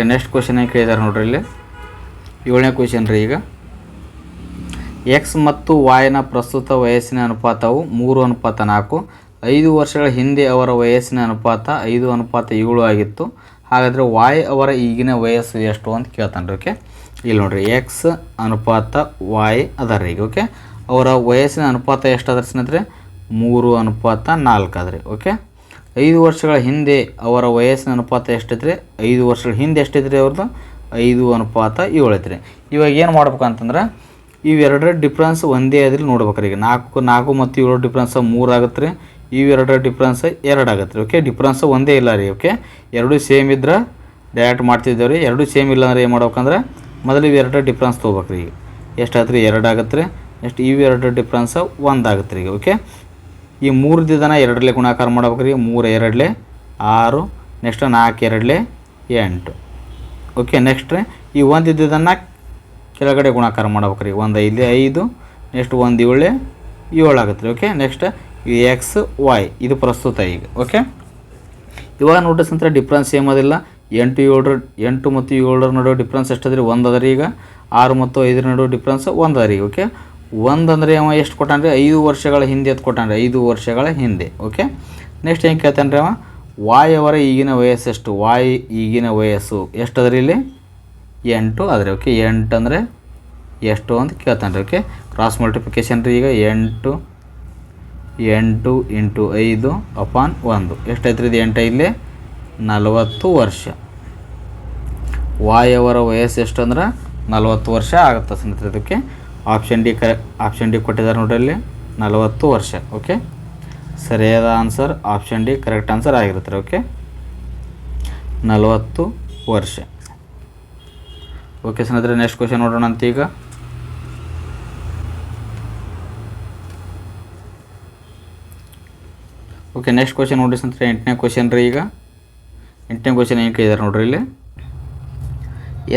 ಓಕೆ ನೆಕ್ಸ್ಟ್ ಕ್ವಶನ್ ಏನು ಕೇಳಿದ್ದಾರೆ ನೋಡ್ರಿ ಇಲ್ಲಿ. ಏಳನೇ ಕ್ವಶನ್ ರೀ ಈಗ. ಎಕ್ಸ್ ಮತ್ತು ವಾಯ್ನ ಪ್ರಸ್ತುತ ವಯಸ್ಸಿನ ಅನುಪಾತವು ಮೂರು ಅನುಪಾತ ನಾಲ್ಕು. ಐದು ವರ್ಷಗಳ ಹಿಂದೆ ಅವರ ವಯಸ್ಸಿನ ಅನುಪಾತ ಐದು ಅನುಪಾತ ಏಳು ಆಗಿತ್ತು. ಹಾಗಾದರೆ ವಾಯ್ ಅವರ ಈಗಿನ ವಯಸ್ಸು ಎಷ್ಟು ಅಂತ ಕೇಳ್ತಾನೆ ಓಕೆ ಇಲ್ಲಿ ನೋಡ್ರಿ ಎಕ್ಸ್ ಅನುಪಾತ ವಾಯ್ ಅದ ರೀ ಈಗ ಓಕೆ ಅವರ ವಯಸ್ಸಿನ ಅನುಪಾತ ಎಷ್ಟು ಅದರ ಸ್ನೇಹಿತರೆ? ಮೂರು ಅನುಪಾತ ನಾಲ್ಕು ಅದ್ರಿ ಓಕೆ ಐದು ವರ್ಷಗಳ ಹಿಂದೆ ಅವರ ವಯಸ್ಸಿನ ಅನುಪಾತ ಎಷ್ಟಿದ್ರೆ ಐದು ವರ್ಷಗಳ ಹಿಂದೆ ಎಷ್ಟಿದ್ರೆ ಅವ್ರದ್ದು? ಐದು ಅನುಪಾತ ಏಳು ಇವಾಗ ಏನು ಮಾಡ್ಬೇಕು ಅಂತಂದ್ರೆ, ಇವೆರಡರ ಡಿಫ್ರೆನ್ಸ್ ಒಂದೇ ಆದ್ರೆ ನೋಡ್ಬೇಕ್ರಿ. ಈಗ ನಾಲ್ಕು ನಾಲ್ಕು ಮತ್ತು ಏಳು ಡಿಫ್ರೆನ್ಸ್ ಮೂರು ಆಗುತ್ತೆ ರೀ ಇವೆರಡರ ಡಿಫ್ರೆನ್ಸ್ ಎರಡು ಆಗುತ್ತೆ ರೀ ಓಕೆ ಡಿಫ್ರೆನ್ಸ್ ಒಂದೇ ಇಲ್ಲ ರೀ. ಓಕೆ ಎರಡು ಸೇಮ್ ಇದ್ರೆ ಡೈರೆಕ್ಟ್ ಮಾಡ್ತಿದ್ದೇವೆ ರೀ. ಎರಡು ಸೇಮ್ ಇಲ್ಲ ಅಂದ್ರೆ ಏನು ಮಾಡ್ಬೇಕಂದ್ರೆ, ಮೊದಲು ಇವೆರಡರ ಡಿಫ್ರೆನ್ಸ್ ತೊಗೋಬೇಕ್ರಿ ಈಗ. ಎಷ್ಟಾಯ್ತು ರೀ ಎರಡು ಆಗುತ್ತೆ ರೀ ನೆಕ್ಸ್ಟ್ ಇವೆರಡರ ಡಿಫ್ರೆನ್ಸ್ ಒಂದು ಆಗುತ್ತೆ ರೀ ಓಕೆ ಈ ಮೂರು ದಿನ ಎರಡರಲ್ಲೇ ಗುಣಾಕಾರ ಮಾಡ್ಬೇಕು ರೀ. ಮೂರು ಎರಡಲೆ ಆರು ನೆಕ್ಸ್ಟ್ ನಾಲ್ಕು ಎರಡಲೇ ಎಂಟು. ಓಕೆ ನೆಕ್ಸ್ಟ್ ಈ ಒಂದು ಕೆಳಗಡೆ ಗುಣಾಕಾರ ಮಾಡ್ಬೇಕು ರೀ. ಒಂದು ಐದು ಐದು ನೆಕ್ಸ್ಟ್ ಒಂದು ಏಳೆ, ಏಳು ಆಗುತ್ತೆ ಓಕೆ ನೆಕ್ಸ್ಟ್ ಎಕ್ಸ್ ವೈ ಇದು ಪ್ರಸ್ತುತ ಈಗ. ಓಕೆ ಇವಾಗ ನೋಡ್ರಿ ಅಂತ ಡಿಫ್ರೆನ್ಸ್ ಸೇಮ್ ಅದಿಲ್ಲ. ಎಂಟು, ಏಳರ, ಎಂಟು ಮತ್ತು ಏಳರ ನಡುವೆ ಡಿಫ್ರೆನ್ಸ್ ಎಷ್ಟದ್ರಿ ಒಂದು ಅದ ರೀ ಈಗ. ಆರು ಮತ್ತು ಐದರ ನಡುವೆ ಡಿಫ್ರೆನ್ಸ್ ಒಂದು ಅದ ಓಕೆ ಒಂದು ಅಂದರೆ ಅವ ಎಷ್ಟು ಕೊಟ್ಟಾನ್ರಿ? ಐದು ವರ್ಷಗಳ ಹಿಂದೆ ಎತ್ತು ಕೊಟ್ಟಾನ್ರಿ. ಐದು ವರ್ಷಗಳ ಹಿಂದೆ ಓಕೆ ನೆಕ್ಸ್ಟ್ ಏನು ಕೇಳ್ತಾನೆ ರೀ ಅವ? ವಾಯ್ ಅವರ ಈಗಿನ ವಯಸ್ಸು ಎಷ್ಟು? ವಾಯ್ ಈಗಿನ ವಯಸ್ಸು ಎಷ್ಟು ಅದ್ರಿ ರೀ ಇಲ್ಲಿ? ಎಂಟು ಅದ್ರಿ ಓಕೆ ಎಂಟು ಅಂದರೆ ಎಷ್ಟು ಅಂತ ಕೇಳ್ತಾನೆ ರೀ ಓಕೆ ಕ್ರಾಸ್ ಮಲ್ಟಿಪ್ಲಿಕೇಶನ್ ರೀ ಈಗ ಎಂಟು ಎಂಟು ಇಂಟು ಐದು ಅಪಾನ್ ಒಂದು. ಎಷ್ಟೈತ್ರಿ ಇದು ಎಂಟು ಇಲ್ಲಿ? ನಲವತ್ತು ವರ್ಷ. ವಾಯವರ ವಯಸ್ಸು ಎಷ್ಟು ಅಂದ್ರೆ ನಲವತ್ತು ವರ್ಷ ಆಗುತ್ತೆ ಸ್ನೇಹಿತರೆ ಇದಕ್ಕೆ ಆಪ್ಷನ್ ಡಿ ಕರೆ ಆಪ್ಷನ್ ಡಿ ಕೊಟ್ಟಿದ್ದಾರೆ ನೋಡ್ರಿ ಇಲ್ಲಿ ನಲವತ್ತು ವರ್ಷ ಓಕೆ ಸರಿಯಾದ answer option D correct answer ಆಗಿರುತ್ತೆ ಓಕೆ ನಲವತ್ತು ವರ್ಷ. ಓಕೆ ಸ್ನೇಹಿತರೆ ನೆಕ್ಸ್ಟ್ ಕ್ವಶನ್ ನೋಡೋಣ ಅಂತ ಈಗ ಓಕೆ ನೆಕ್ಸ್ಟ್ ಕ್ವಶನ್ ನೋಡ್ರಿ ಸ್ನೇಹಿತರೆ, ಎಂಟನೇ ಕ್ವಶನ್ ರೀ ಈಗ. ಎಂಟನೇ ಕ್ವಶನ್ ಏನು ಕೇಳಿದಾರೆ ನೋಡ್ರಿ ಇಲ್ಲಿ?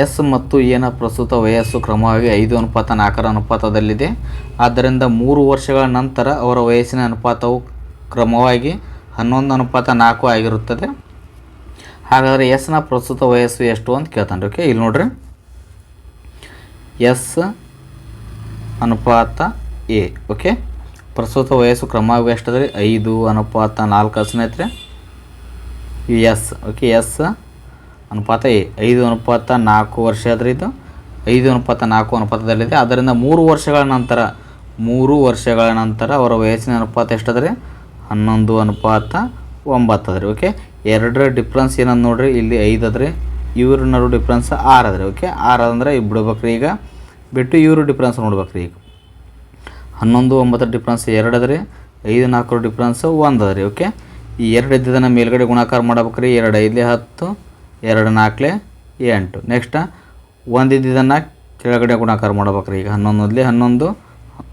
ಎಸ್ ಮತ್ತು ಎನ ಪ್ರಸ್ತುತ ವಯಸ್ಸು ಕ್ರಮವಾಗಿ ಐದು ಅನುಪಾತ ನಾಲ್ಕರ ಅನುಪಾತದಲ್ಲಿದೆ. ಆದ್ದರಿಂದ ಮೂರು ವರ್ಷಗಳ ನಂತರ ಅವರ ವಯಸ್ಸಿನ ಅನುಪಾತವು ಕ್ರಮವಾಗಿ ಹನ್ನೊಂದು ಅನುಪಾತ ನಾಲ್ಕು ಆಗಿರುತ್ತದೆ. ಹಾಗಾದರೆ ಎಸ್ನ ಪ್ರಸ್ತುತ ವಯಸ್ಸು ಎಷ್ಟು ಅಂತ ಕೇಳ್ತಾನೆ. ಓಕೆ, ಇಲ್ಲಿ ನೋಡ್ರಿ. ಎಸ್ ಅನುಪಾತ ಎ, ಓಕೆ. ಪ್ರಸ್ತುತ ವಯಸ್ಸು ಕ್ರಮವಾಗಿ ಎಷ್ಟದ್ರಿ ಐದು ಅನುಪಾತ ನಾಲ್ಕು, ಸ್ನೇಹಿತರೆ. ಎಸ್, ಓಕೆ, ಎಸ್ ಅನುಪಾತ ಐದು ಅನುಪಾತ ನಾಲ್ಕು ವರ್ಷ ಆದರೆ ಇದು ಐದು ಅನುಪಾತ ನಾಲ್ಕು ಅನುಪಾತದಲ್ಲಿದೆ. ಅದರಿಂದ ಮೂರು ವರ್ಷಗಳ ನಂತರ, ಮೂರು ವರ್ಷಗಳ ನಂತರ ಅವರ ವಯಸ್ಸಿನ ಅನುಪಾತ ಎಷ್ಟದ್ರಿ? ಹನ್ನೊಂದು ಅನುಪಾತ ಒಂಬತ್ತು ಅದ್ರಿ ಓಕೆ ಎರಡರ ಡಿಫ್ರೆನ್ಸ್ ಏನಂತ ನೋಡ್ರಿ, ಇಲ್ಲಿ ಐದು ಅದ್ರಿ ಇವ್ರ ಡಿಫ್ರೆನ್ಸ್ ಆರು ಅದ್ರಿ ಓಕೆ ಆರು ಅಂದರೆ ಇವು ಬಿಡ್ಬೇಕ್ರಿ ಈಗ. ಬಿಟ್ಟು ಇವರು ಡಿಫ್ರೆನ್ಸ್ ನೋಡ್ಬೇಕ್ರಿ ಈಗ. ಹನ್ನೊಂದು ಒಂಬತ್ತರ ಡಿಫ್ರೆನ್ಸ್ ಎರಡು ಅದ ರೀ ಐದು ನಾಲ್ಕರ ಡಿಫ್ರೆನ್ಸ್ ಒಂದು ಅದ ರೀ ಓಕೆ ಈ ಎರಡು ಇದ್ದಿದ್ದನ್ನು ಮೇಲ್ಗಡೆ ಗುಣಾಕಾರ ಮಾಡ್ಬೇಕ್ರಿ, ಎರಡು ಐದಲೇ ಹತ್ತು ಎರಡು ನಾಲ್ಕಲೆ ಎಂಟು. ನೆಕ್ಸ್ಟ್ ಒಂದು ಇದ್ದಿದ್ದನ್ನು ಕೆಳಗಡೆ ಗುಣಾಕಾರ ಮಾಡ್ಬೇಕು ರೀ ಈಗ ಹನ್ನೊಂದೊಂದಲೇ ಹನ್ನೊಂದು,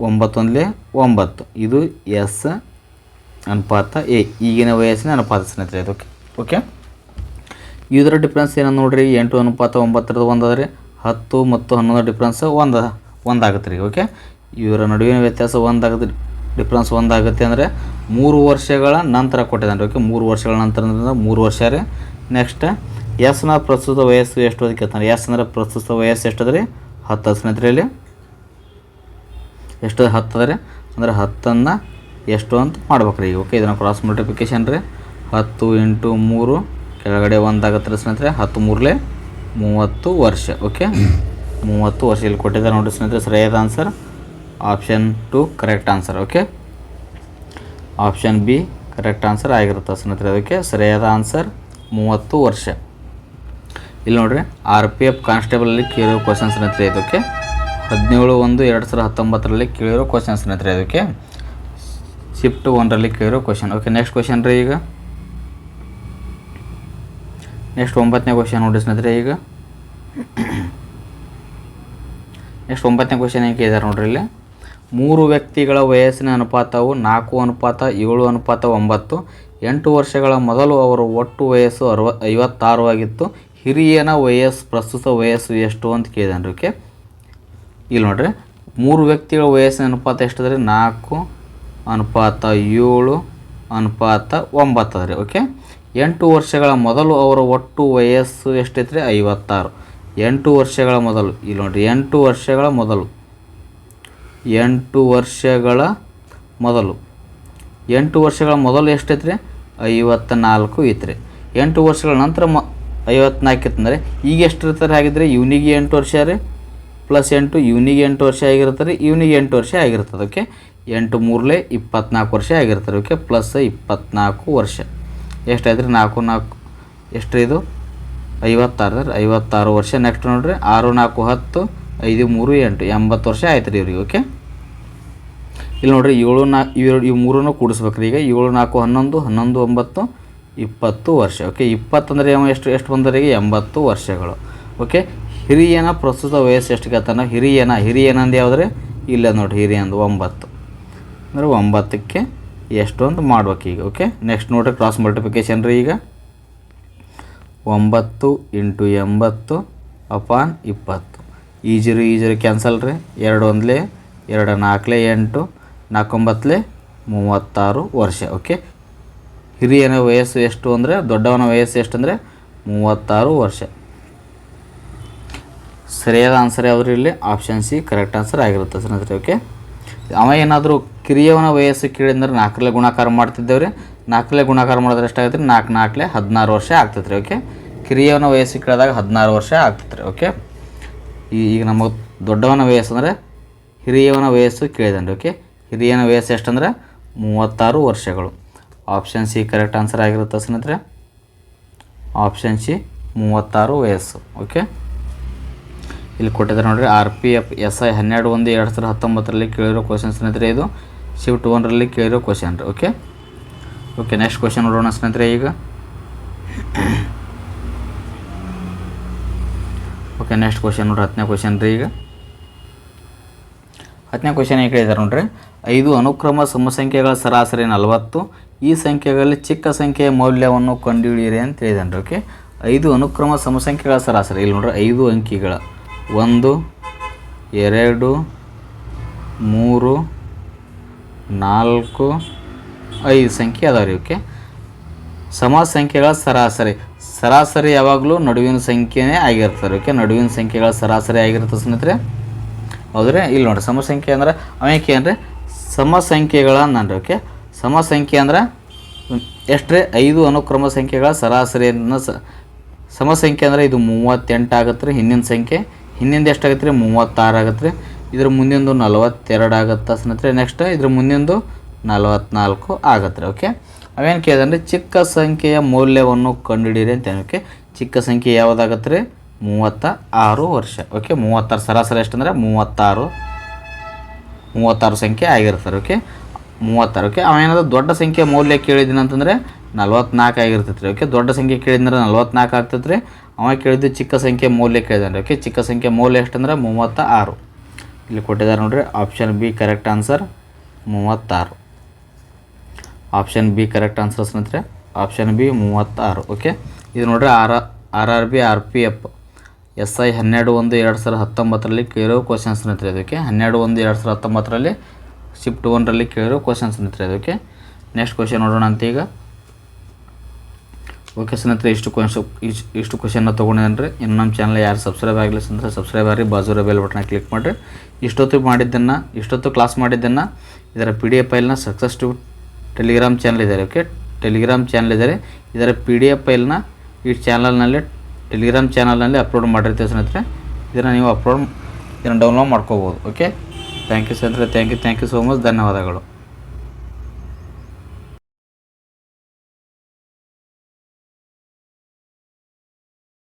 ಒಂಬತ್ತೊಂದಲೇ ಒಂಬತ್ತು. ಇದು ಎಸ್ ಅನುಪಾತ ಎ ಈಗಿನ ವಯಸ್ಸಿನ ಅನುಪಾತ ಸ್ನೇಹಿತರೆ ಇದು. ಓಕೆ ಓಕೆ ಇದರ ಡಿಫ್ರೆನ್ಸ್ ಏನಂತ ನೋಡಿರಿ? ಎಂಟು ಅನುಪಾತ ಒಂಬತ್ತರದ್ದು ಒಂದು ಅದ ರೀ ಹತ್ತು ಮತ್ತು ಹನ್ನೊಂದರ ಡಿಫ್ರೆನ್ಸ್ ಒಂದು, ಒಂದಾಗುತ್ತೆ ರೀ. ಓಕೆ ಇವರ ನಡುವಿನ ವ್ಯತ್ಯಾಸ ಒಂದಾಗುತ್ತೆ ಡಿಫ್ರೆನ್ಸ್ ಒಂದಾಗುತ್ತೆ ಅಂದರೆ ಮೂರು ವರ್ಷಗಳ ನಂತರ ಕೊಟ್ಟಿದ್ದಾನೆ ಓಕೆ ಮೂರು ವರ್ಷಗಳ ನಂತರ ಮೂರು ವರ್ಷ ರೀ. ನೆಕ್ಸ್ಟ್ ಎಸ್ನ ಪ್ರಸ್ತುತ ವಯಸ್ಸು ಎಷ್ಟು ಅದಕ್ಕೆ ಕೇಳ್ತಾನೆ. ಎಸ್ ಅಂದ್ರೆ ಪ್ರಸ್ತುತ ವಯಸ್ಸು ಎಷ್ಟು ಅದ ರೀ ಹತ್ತು ಸ್ನೇಹಿತರೆ ಇಲ್ಲಿ ಎಷ್ಟು ಹತ್ತು ಅದ ರೀ? ಅಂದರೆ ಹತ್ತನ್ನು ಎಷ್ಟು ಅಂತ ಮಾಡ್ಬೇಕು ರೀ ಓಕೆ, ಇದನ್ನು ಕ್ರಾಸ್ ಮಲ್ಟಿಪ್ಲಿಕೇಶನ್ ರೀ. ಹತ್ತು ಇಂಟು ಮೂರು, ಕೆಳಗಡೆ ಒಂದಾಗತ್ತೆ ಆಗತ್ತೆ ಸ್ನೇಹಿತರೆ. ಹತ್ತು ಮೂರಲೇ ಮೂವತ್ತು ವರ್ಷ. ಓಕೆ? ಮೂವತ್ತು ವರ್ಷ ಇಲ್ಲಿ ಕೊಟ್ಟಿದ್ದಾರೆ ನೋಡಿ ಸ್ನೇಹಿತರೆ. ಸರಿಯಾದ answer option two correct answer okay? Option B correct answer ಆಗಿರುತ್ತೆ ಸ್ನೇಹಿತರೆ. ಅದಕ್ಕೆ ಸರಿಯಾದ ಆನ್ಸರ್ ಮೂವತ್ತು ವರ್ಷ. ಇಲ್ಲಿ ನೋಡ್ರಿ ಆರ್ ಪಿ ಎಫ್ ಕಾನ್ಸ್ಟೇಬಲಲ್ಲಿ ಕೇಳಿರೋ ಕ್ವಶನ್ಸ್ ಸ್ನೇಹಿತರೆ ಇದಕ್ಕೆ, ಹದಿನೇಳು ಒಂದು ಎರಡು ಸಾವಿರದ ಹತ್ತೊಂಬತ್ತರಲ್ಲಿ ಕೇಳಿರೋ ಕ್ವಶನ್ ಸ್ನೇಹಿತರೆ ಇದಕ್ಕೆ ಶಿಫ್ಟ್ ಒನ್ರಲ್ಲಿ ಕೇಳಿರೋ ಕ್ವಶನ್ ಓಕೆ ನೆಕ್ಸ್ಟ್ ಕ್ವಶನ್ ರೀ ಈಗ. ನೆಕ್ಸ್ಟ್ ಒಂಬತ್ತನೇ ಕ್ವಶನ್ ನೋಡಿ ಸ್ನೇಹಿತರೆ ಈಗ. ನೆಕ್ಸ್ಟ್ ಒಂಬತ್ತನೇ ಕ್ವಶನ್ ಏನು ಕೇಳಿದ್ದಾರೆ ನೋಡ್ರಿ ಇಲ್ಲಿ. ಮೂರು ವ್ಯಕ್ತಿಗಳ ವಯಸ್ಸಿನ ಅನುಪಾತವು ನಾಲ್ಕು ಅನುಪಾತ, ಏಳು ಅನುಪಾತ, ಒಂಬತ್ತು. ಎಂಟು ವರ್ಷಗಳ ಮೊದಲು ಅವರ ಒಟ್ಟು ವಯಸ್ಸು ಅರವ ಐವತ್ತಾರು ಆಗಿತ್ತು. ಹಿರಿಯನ ವಯಸ್ಸು, ಪ್ರಸ್ತುತ ವಯಸ್ಸು ಎಷ್ಟು ಅಂತ ಕೇಳಿದಾನೆ ಓಕೆ? ಇಲ್ಲಿ ನೋಡ್ರಿ, ಮೂರು ವ್ಯಕ್ತಿಗಳ ವಯಸ್ಸಿನ ಅನುಪಾತ ಎಷ್ಟದ್ರಿ? ನಾಲ್ಕು, ಅನುಪಾತ ಏಳು, ಅನುಪಾತ ಒಂಬತ್ತು ಅದ ರೀ ಓಕೆ? ಎಂಟು ವರ್ಷಗಳ ಮೊದಲು ಅವರ ಒಟ್ಟು ವಯಸ್ಸು ಎಷ್ಟೈತೆ ರೀ ಐವತ್ತಾರು. ಎಂಟು ವರ್ಷಗಳ ಮೊದಲು, ಇಲ್ಲಿ ನೋಡ್ರಿ, ಎಂಟು ವರ್ಷಗಳ ಮೊದಲು. ಎಂಟು ವರ್ಷಗಳ ಮೊದಲು. ಎಂಟು ವರ್ಷಗಳ ಮೊದಲು ಎಷ್ಟೈತೆ ರೀ ಐವತ್ತ ನಾಲ್ಕು ಐತ್ರಿ. ಎಂಟು ವರ್ಷಗಳ ನಂತರ ಮ ಐವತ್ನಾಲ್ಕು ಇತ್ತಂದರೆ ಈಗ ಎಷ್ಟು ಇರ್ತಾರೆ ಹಾಗಿದ್ರೆ ಇವನಿಗೆ ಎಂಟು ವರ್ಷ ರೀ ಪ್ಲಸ್ ಎಂಟು, ಇವನಿಗೆ ಎಂಟು ವರ್ಷ ಆಗಿರ್ತಾರೆ ಇವನಿಗೆ ಎಂಟು ವರ್ಷ ಆಗಿರ್ತದೆ ಓಕೆ ಎಂಟು ಮೂರಲೆ ಇಪ್ಪತ್ನಾಲ್ಕು ವರ್ಷ ಆಗಿರ್ತಾರೆ ಓಕೆ ಪ್ಲಸ್ ಇಪ್ಪತ್ನಾಲ್ಕು ವರ್ಷ. ಎಷ್ಟಾಯ್ತು ರೀ ನಾಲ್ಕು ನಾಲ್ಕು. ಎಷ್ಟು ಇದು ಐವತ್ತಾರು ರೀ, ಐವತ್ತಾರು ವರ್ಷ. ನೆಕ್ಸ್ಟ್ ನೋಡ್ರಿ, ಆರು, ನಾಲ್ಕು, ಹತ್ತು, ಐದು, ಮೂರು, ಎಂಟು. ಎಂಬತ್ತು ವರ್ಷ ಆಯ್ತು ರೀ ಇವ್ರಿಗೆ ಓಕೆ ಇಲ್ಲಿ ನೋಡ್ರಿ, ಏಳು ನಾಲ್ಕು ಇವ್ರು ಇವು ಮೂರನ್ನು ಕೂಡಿಸ್ಬೇಕು ರೀ ಈಗ. ಏಳು, ನಾಲ್ಕು, ಹನ್ನೊಂದು ಹನ್ನೊಂದು, ಒಂಬತ್ತು ಇಪ್ಪತ್ತು ವರ್ಷ. ಓಕೆ ಇಪ್ಪತ್ತಂದರೆ ಎಷ್ಟು ಎಷ್ಟು ಬಂದವರಿಗೆ ಎಂಬತ್ತು ವರ್ಷಗಳು. ಓಕೆ ಹಿರಿಯನ ಪ್ರಸ್ತುತ ವಯಸ್ಸು ಎಷ್ಟು ಕೇಳ್ತಾನೆ? ಹಿರಿಯನ ಹಿರಿಯನ ಅಂದು ಯಾವುದ್ರೆ? ಇಲ್ಲ ನೋಡ್ರಿ ಹಿರಿಯಂದು ಒಂಬತ್ತು. ಅಂದರೆ ಒಂಬತ್ತಕ್ಕೆ ಎಷ್ಟು ಅಂತ ಮಾಡ್ಬೇಕು ಈಗ ಓಕೆ ನೆಕ್ಸ್ಟ್ ನೋಡಿರಿ ಕ್ರಾಸ್ ಮಲ್ಟಿಪ್ಲಿಕೇಶನ್ ರೀ ಈಗ. ಒಂಬತ್ತು ಇಂಟು ಎಂಬತ್ತು ಅಪಾನ್ ಇಪ್ಪತ್ತು. ಈಜಿರು ಈಜಿರು ಕ್ಯಾನ್ಸಲ್ ರೀ ಎರಡು ಒಂದ್ಲೆ, ಎರಡು ನಾಲ್ಕಲೆ ಎಂಟು, ನಾಲ್ಕೊಂಬತ್ತಲೆ ಮೂವತ್ತಾರು ವರ್ಷ ಓಕೆ ಹಿರಿಯನ ವಯಸ್ಸು ಎಷ್ಟು ಅಂದರೆ, ದೊಡ್ಡವನ ವಯಸ್ಸು ಎಷ್ಟು ಅಂದರೆ, ಮೂವತ್ತಾರು ವರ್ಷ. ಸರಿಯಾದ ಆನ್ಸರ್ ಯಾವ್ದು ಇಲ್ಲಿ? ಆಪ್ಷನ್ ಸಿ ಕರೆಕ್ಟ್ ಆನ್ಸರ್ ಆಗಿರುತ್ತೆ ಸ್ನೇಹಿತರೆ ಓಕೆ ಅವ ಏನಾದರೂ ಕಿರಿಯವನ ವಯಸ್ಸು ಕೇಳಿದ್ರೆ ನಾಲ್ಕರಲ್ಲೇ ಗುಣಾಕಾರ ಮಾಡ್ತಿದ್ದೇವೆ ರೀ ನಾಲ್ಕರಲ್ಲೇ ಗುಣಾಕಾರ ಮಾಡಿದ್ರೆ ಎಷ್ಟಾಗುತ್ತೆ? ರೀ ನಾಲ್ಕು ನಾಲ್ಕಲೆ ಹದಿನಾರು ವರ್ಷ ಆಗ್ತೈತೆ ರೀ ಓಕೆ ಕಿರಿಯವನ ವಯಸ್ಸು ಕೇಳಿದಾಗ ಹದಿನಾರು ವರ್ಷ ಆಗ್ತೈತೆ ರೀ ಓಕೆ ಈಗ ನಮಗೆ ದೊಡ್ಡವನ ವಯಸ್ಸು ಅಂದರೆ ಹಿರಿಯವನ ವಯಸ್ಸು ಕೇಳಿದನ್ರಿ ಓಕೆ ಹಿರಿಯನ ವಯಸ್ಸು ಎಷ್ಟಂದ್ರೆ, ಮೂವತ್ತಾರು ವರ್ಷಗಳು. ಆಪ್ಷನ್ ಸಿ ಕರೆಕ್ಟ್ ಆನ್ಸರ್ ಆಗಿರುತ್ತೆ ಸ್ನೇಹಿತರೆ. ಆಪ್ಷನ್ ಸಿ ಮೂವತ್ತಾರು ವಯಸ್ಸು ಓಕೆ ಇಲ್ಲಿ ಕೊಟ್ಟಿದ್ದಾರೆ ನೋಡಿರಿ R P F S I ಹನ್ನೆರಡು ಒಂದು, ಎರಡು ಸಾವಿರದ ಹತ್ತೊಂಬತ್ತರಲ್ಲಿ ಕೇಳಿರೋ ಕ್ವಶನ್ ಸ್ನೇಹಿತರೆ ಇದು. ಶಿಫ್ಟ್ ಒನ್ರಲ್ಲಿ ಕೇಳಿರೋ ಕ್ವಶನ್ ರೀ ಓಕೆ ಓಕೆ ನೆಕ್ಸ್ಟ್ ಕ್ವಶನ್ ನೋಡೋಣ ಸ್ನೇಹಿತರೆ ಈಗ. ಓಕೆ ನೆಕ್ಸ್ಟ್ ಕ್ವಶನ್ ನೋಡ್ರಿ, ಹತ್ತನೇ ಕ್ವಶನ್ ರೀ ಈಗ. ಹತ್ತನೇ ಕ್ವಶನ್ ಹೇಗೆ ಕೇಳಿದ್ದಾರೆ ನೋಡ್ರಿ? ಐದು ಅನುಕ್ರಮ ಸಮಸಂಖ್ಯೆಗಳ ಸರಾಸರಿ ನಲವತ್ತು. ಈ ಸಂಖ್ಯೆಗಳಲ್ಲಿ ಚಿಕ್ಕ ಸಂಖ್ಯೆಯ ಮೌಲ್ಯವನ್ನು ಕಂಡುಹಿಡಿಯಿರಿ ಅಂತ ಹೇಳಿದಾನೆ ಓಕೆ ಐದು ಅನುಕ್ರಮ ಸಮಸಂಖ್ಯೆಗಳ ಸರಾಸರಿ. ಇಲ್ಲಿ ನೋಡ್ರಿ, ಐದು ಅಂಕಿಗಳ. ಒಂದು, ಎರಡು, ಮೂರು, ನಾಲ್ಕು, ಐದು ಸಂಖ್ಯೆ ಅದಾವ ರೀ ಓಕೆ ಸಮ ಸಂಖ್ಯೆಗಳ ಸರಾಸರಿ. ಸರಾಸರಿ ಯಾವಾಗಲೂ ನಡುವಿನ ಸಂಖ್ಯೆನೇ ಆಗಿರ್ತಾರೆ ಓಕೆ ನಡುವಿನ ಸಂಖ್ಯೆಗಳ ಸರಾಸರಿ ಆಗಿರ್ತದೆ ಸ್ನೇಹಿತರೆ. ಹೌದ್ರೆ? ಇಲ್ಲಿ ನೋಡಿರಿ ಸಮ ಸಂಖ್ಯೆ ಅಂದ್ರೆ ಅವೇಕೆ ಅಂದರೆ ಸಮ ಸಂಖ್ಯೆಗಳ ನಾನು ಓಕೆ. ಸಮ ಸಂಖ್ಯೆ ಅಂದ್ರೆ ಎಷ್ಟು ಐದು ಅನುಕ್ರಮ ಸಂಖ್ಯೆಗಳ ಸರಾಸರಿಯನ್ನು ಸ ಸಮ ಸಂಖ್ಯೆ ಅಂದರೆ ಇದು ಮೂವತ್ತೆಂಟು ಆಗತ್ತೆ ರೀ ಹಿಂದಿನ ಸಂಖ್ಯೆ. ಹಿಂದಿಂದ ಎಷ್ಟಾಗತ್ತೆ ರೀ ಮೂವತ್ತಾರು ಆಗತ್ತೆ ರೀ ಇದ್ರ ಮುಂದಿಂದು ನಲವತ್ತೆರಡು ಆಗತ್ತೆ ಸ್ನೇಹಿತರೆ? ನೆಕ್ಸ್ಟ್ ಇದ್ರ ಮುಂದಿಂದು ನಲವತ್ನಾಲ್ಕು ಆಗತ್ತೆ ರೀ ಓಕೆ. ಅವೇನು ಕೇಳಿದ್ರೆ ಚಿಕ್ಕ ಸಂಖ್ಯೆಯ ಮೌಲ್ಯವನ್ನು ಕಂಡುಹಿಡಿಯಿರಿ ಅಂತ ಓಕೆ. ಚಿಕ್ಕ ಸಂಖ್ಯೆ ಯಾವುದಾಗತ್ತೆ ರೀ ಮೂವತ್ತ ಆರು ವರ್ಷ, ಓಕೆ. ಮೂವತ್ತಾರು ಸರಾಸರಿ ಎಷ್ಟಂದರೆ? ಮೂವತ್ತಾರು ಮೂವತ್ತಾರು ಸಂಖ್ಯೆ ಆಗಿರ್ತಾರೆ ಓಕೆ ಮೂವತ್ತಾರು ಓಕೆ ಅವೇನಾದ್ರು ದೊಡ್ಡ ಸಂಖ್ಯೆ ಮೌಲ್ಯ ಕೇಳಿದ್ದೀನಿ ಅಂತಂದರೆ ನಲ್ವತ್ನಾಲ್ಕು ಆಗಿರ್ತೈತೆ ರೀ ಓಕೆ ದೊಡ್ಡ ಸಂಖ್ಯೆ ಕೇಳಿದ್ರೆ ನಲ್ವತ್ನಾಲ್ಕು ಆಗ್ತೈತೆ ರೀ ಅವ ಕೇಳಿದ್ದು ಚಿಕ್ಕ ಸಂಖ್ಯೆ ಮೌಲ್ಯ ಕೇಳಿದಾನೆ ಓಕೆ ಚಿಕ್ಕ ಸಂಖ್ಯೆ ಮೌಲ್ಯ ಎಷ್ಟಂದ್ರೆ ಮೂವತ್ತ ಆರು ಇಲ್ಲಿ ಕೊಟ್ಟಿದ್ದಾರೆ ನೋಡಿರಿ ಆಪ್ಷನ್ ಬಿ ಕರೆಕ್ಟ್ ಆನ್ಸರ್ ಮೂವತ್ತಾರು. ಆಪ್ಷನ್ ಬಿ ಕರೆಕ್ಟ್ ಆನ್ಸರ್ ಸ್ನೇಹಿತರೆ ಆಪ್ಷನ್ ಬಿ ಮೂವತ್ತಾರು ಓಕೆ ಇದು ನೋಡಿರಿ R R R B R P F S I ಹನ್ನೆರಡು ಒಂದು ಎರಡು ಸಾವಿರದ ಹತ್ತೊಂಬತ್ತರಲ್ಲಿ ಕೇಳಿರೋ ಕ್ವಶನ್ಸ್ ನಂತರ ಅದಕ್ಕೆ ಹನ್ನೆರಡು ಒಂದು ಎರಡು ಸಾವಿರದ ಹತ್ತೊಂಬತ್ತರಲ್ಲಿ ಶಿಫ್ಟ್ ಒನ್ರಲ್ಲಿ ಕೇಳಿರೋ ಕ್ವಶನ್ಸ್ ನಂತರ ಅದಕ್ಕೆ ನೆಕ್ಸ್ಟ್ ಕ್ವಶನ್ ನೋಡೋಣ ಅಂತ ಈಗ ಓಕೆ ಸ್ನೇಹಿತರೆ ಇಷ್ಟು ಕ್ವಶನ್ ಇಷ್ಟು ಕ್ವಶನ್ನ ತೊಗೊಂಡಿದ್ದೇನೆ ರೀ ಇನ್ನು ನಮ್ಮ ಚಾನಲ್ ಯಾರು ಸಬ್ಸ್ಕ್ರೈಬ್ ಆಗಲಿಲ್ಲ ಅಂದರೆ ಸಬ್ಸ್ಕ್ರೈಬ್ ಆಗಿ ಬಾಜೂರ ಬೆಲ್ ಬಟನ್ ಕ್ಲಿಕ್ ಮಾಡಿರಿ. ಇಷ್ಟೊತ್ತು ಮಾಡಿದ್ದನ್ನು, ಇಷ್ಟೊತ್ತು ಕ್ಲಾಸ್ ಮಾಡಿದ್ದನ್ನು ಇದರ ಪಿ ಡಿ ಎಫ್ ಫೈಲ್ನ ಸಕ್ಸಸ್ ಟು ಟೆಲಿಗ್ರಾಮ್ ಚಾನಲ್ ಇದೆ ಓಕೆ ಟೆಲಿಗ್ರಾಮ್ ಚಾನಲ್ ಇದ್ದಾರೆ. ಇದರ ಪಿ ಡಿ ಎಫ್ ಫೈಲ್ನ ಈ ಚಾನಲ್ನಲ್ಲಿ ಟೆಲಿಗ್ರಾಮ್ ಚಾನಲ್ನಲ್ಲಿ ಅಪ್ಲೋಡ್ ಮಾಡಿರ್ತೀವಿ ಸ್ನೇಹಿತರೆ. ಇದನ್ನು ನೀವು ಅಪ್ಲೋಡ್ ಇದನ್ನು ಡೌನ್ಲೋಡ್ ಮಾಡ್ಕೋಬೋದು. ಓಕೆ ಥ್ಯಾಂಕ್ ಯು ಸ್ನೇಹಿತರೆ. Thank you thank you so much ಧನ್ಯವಾದಗಳು.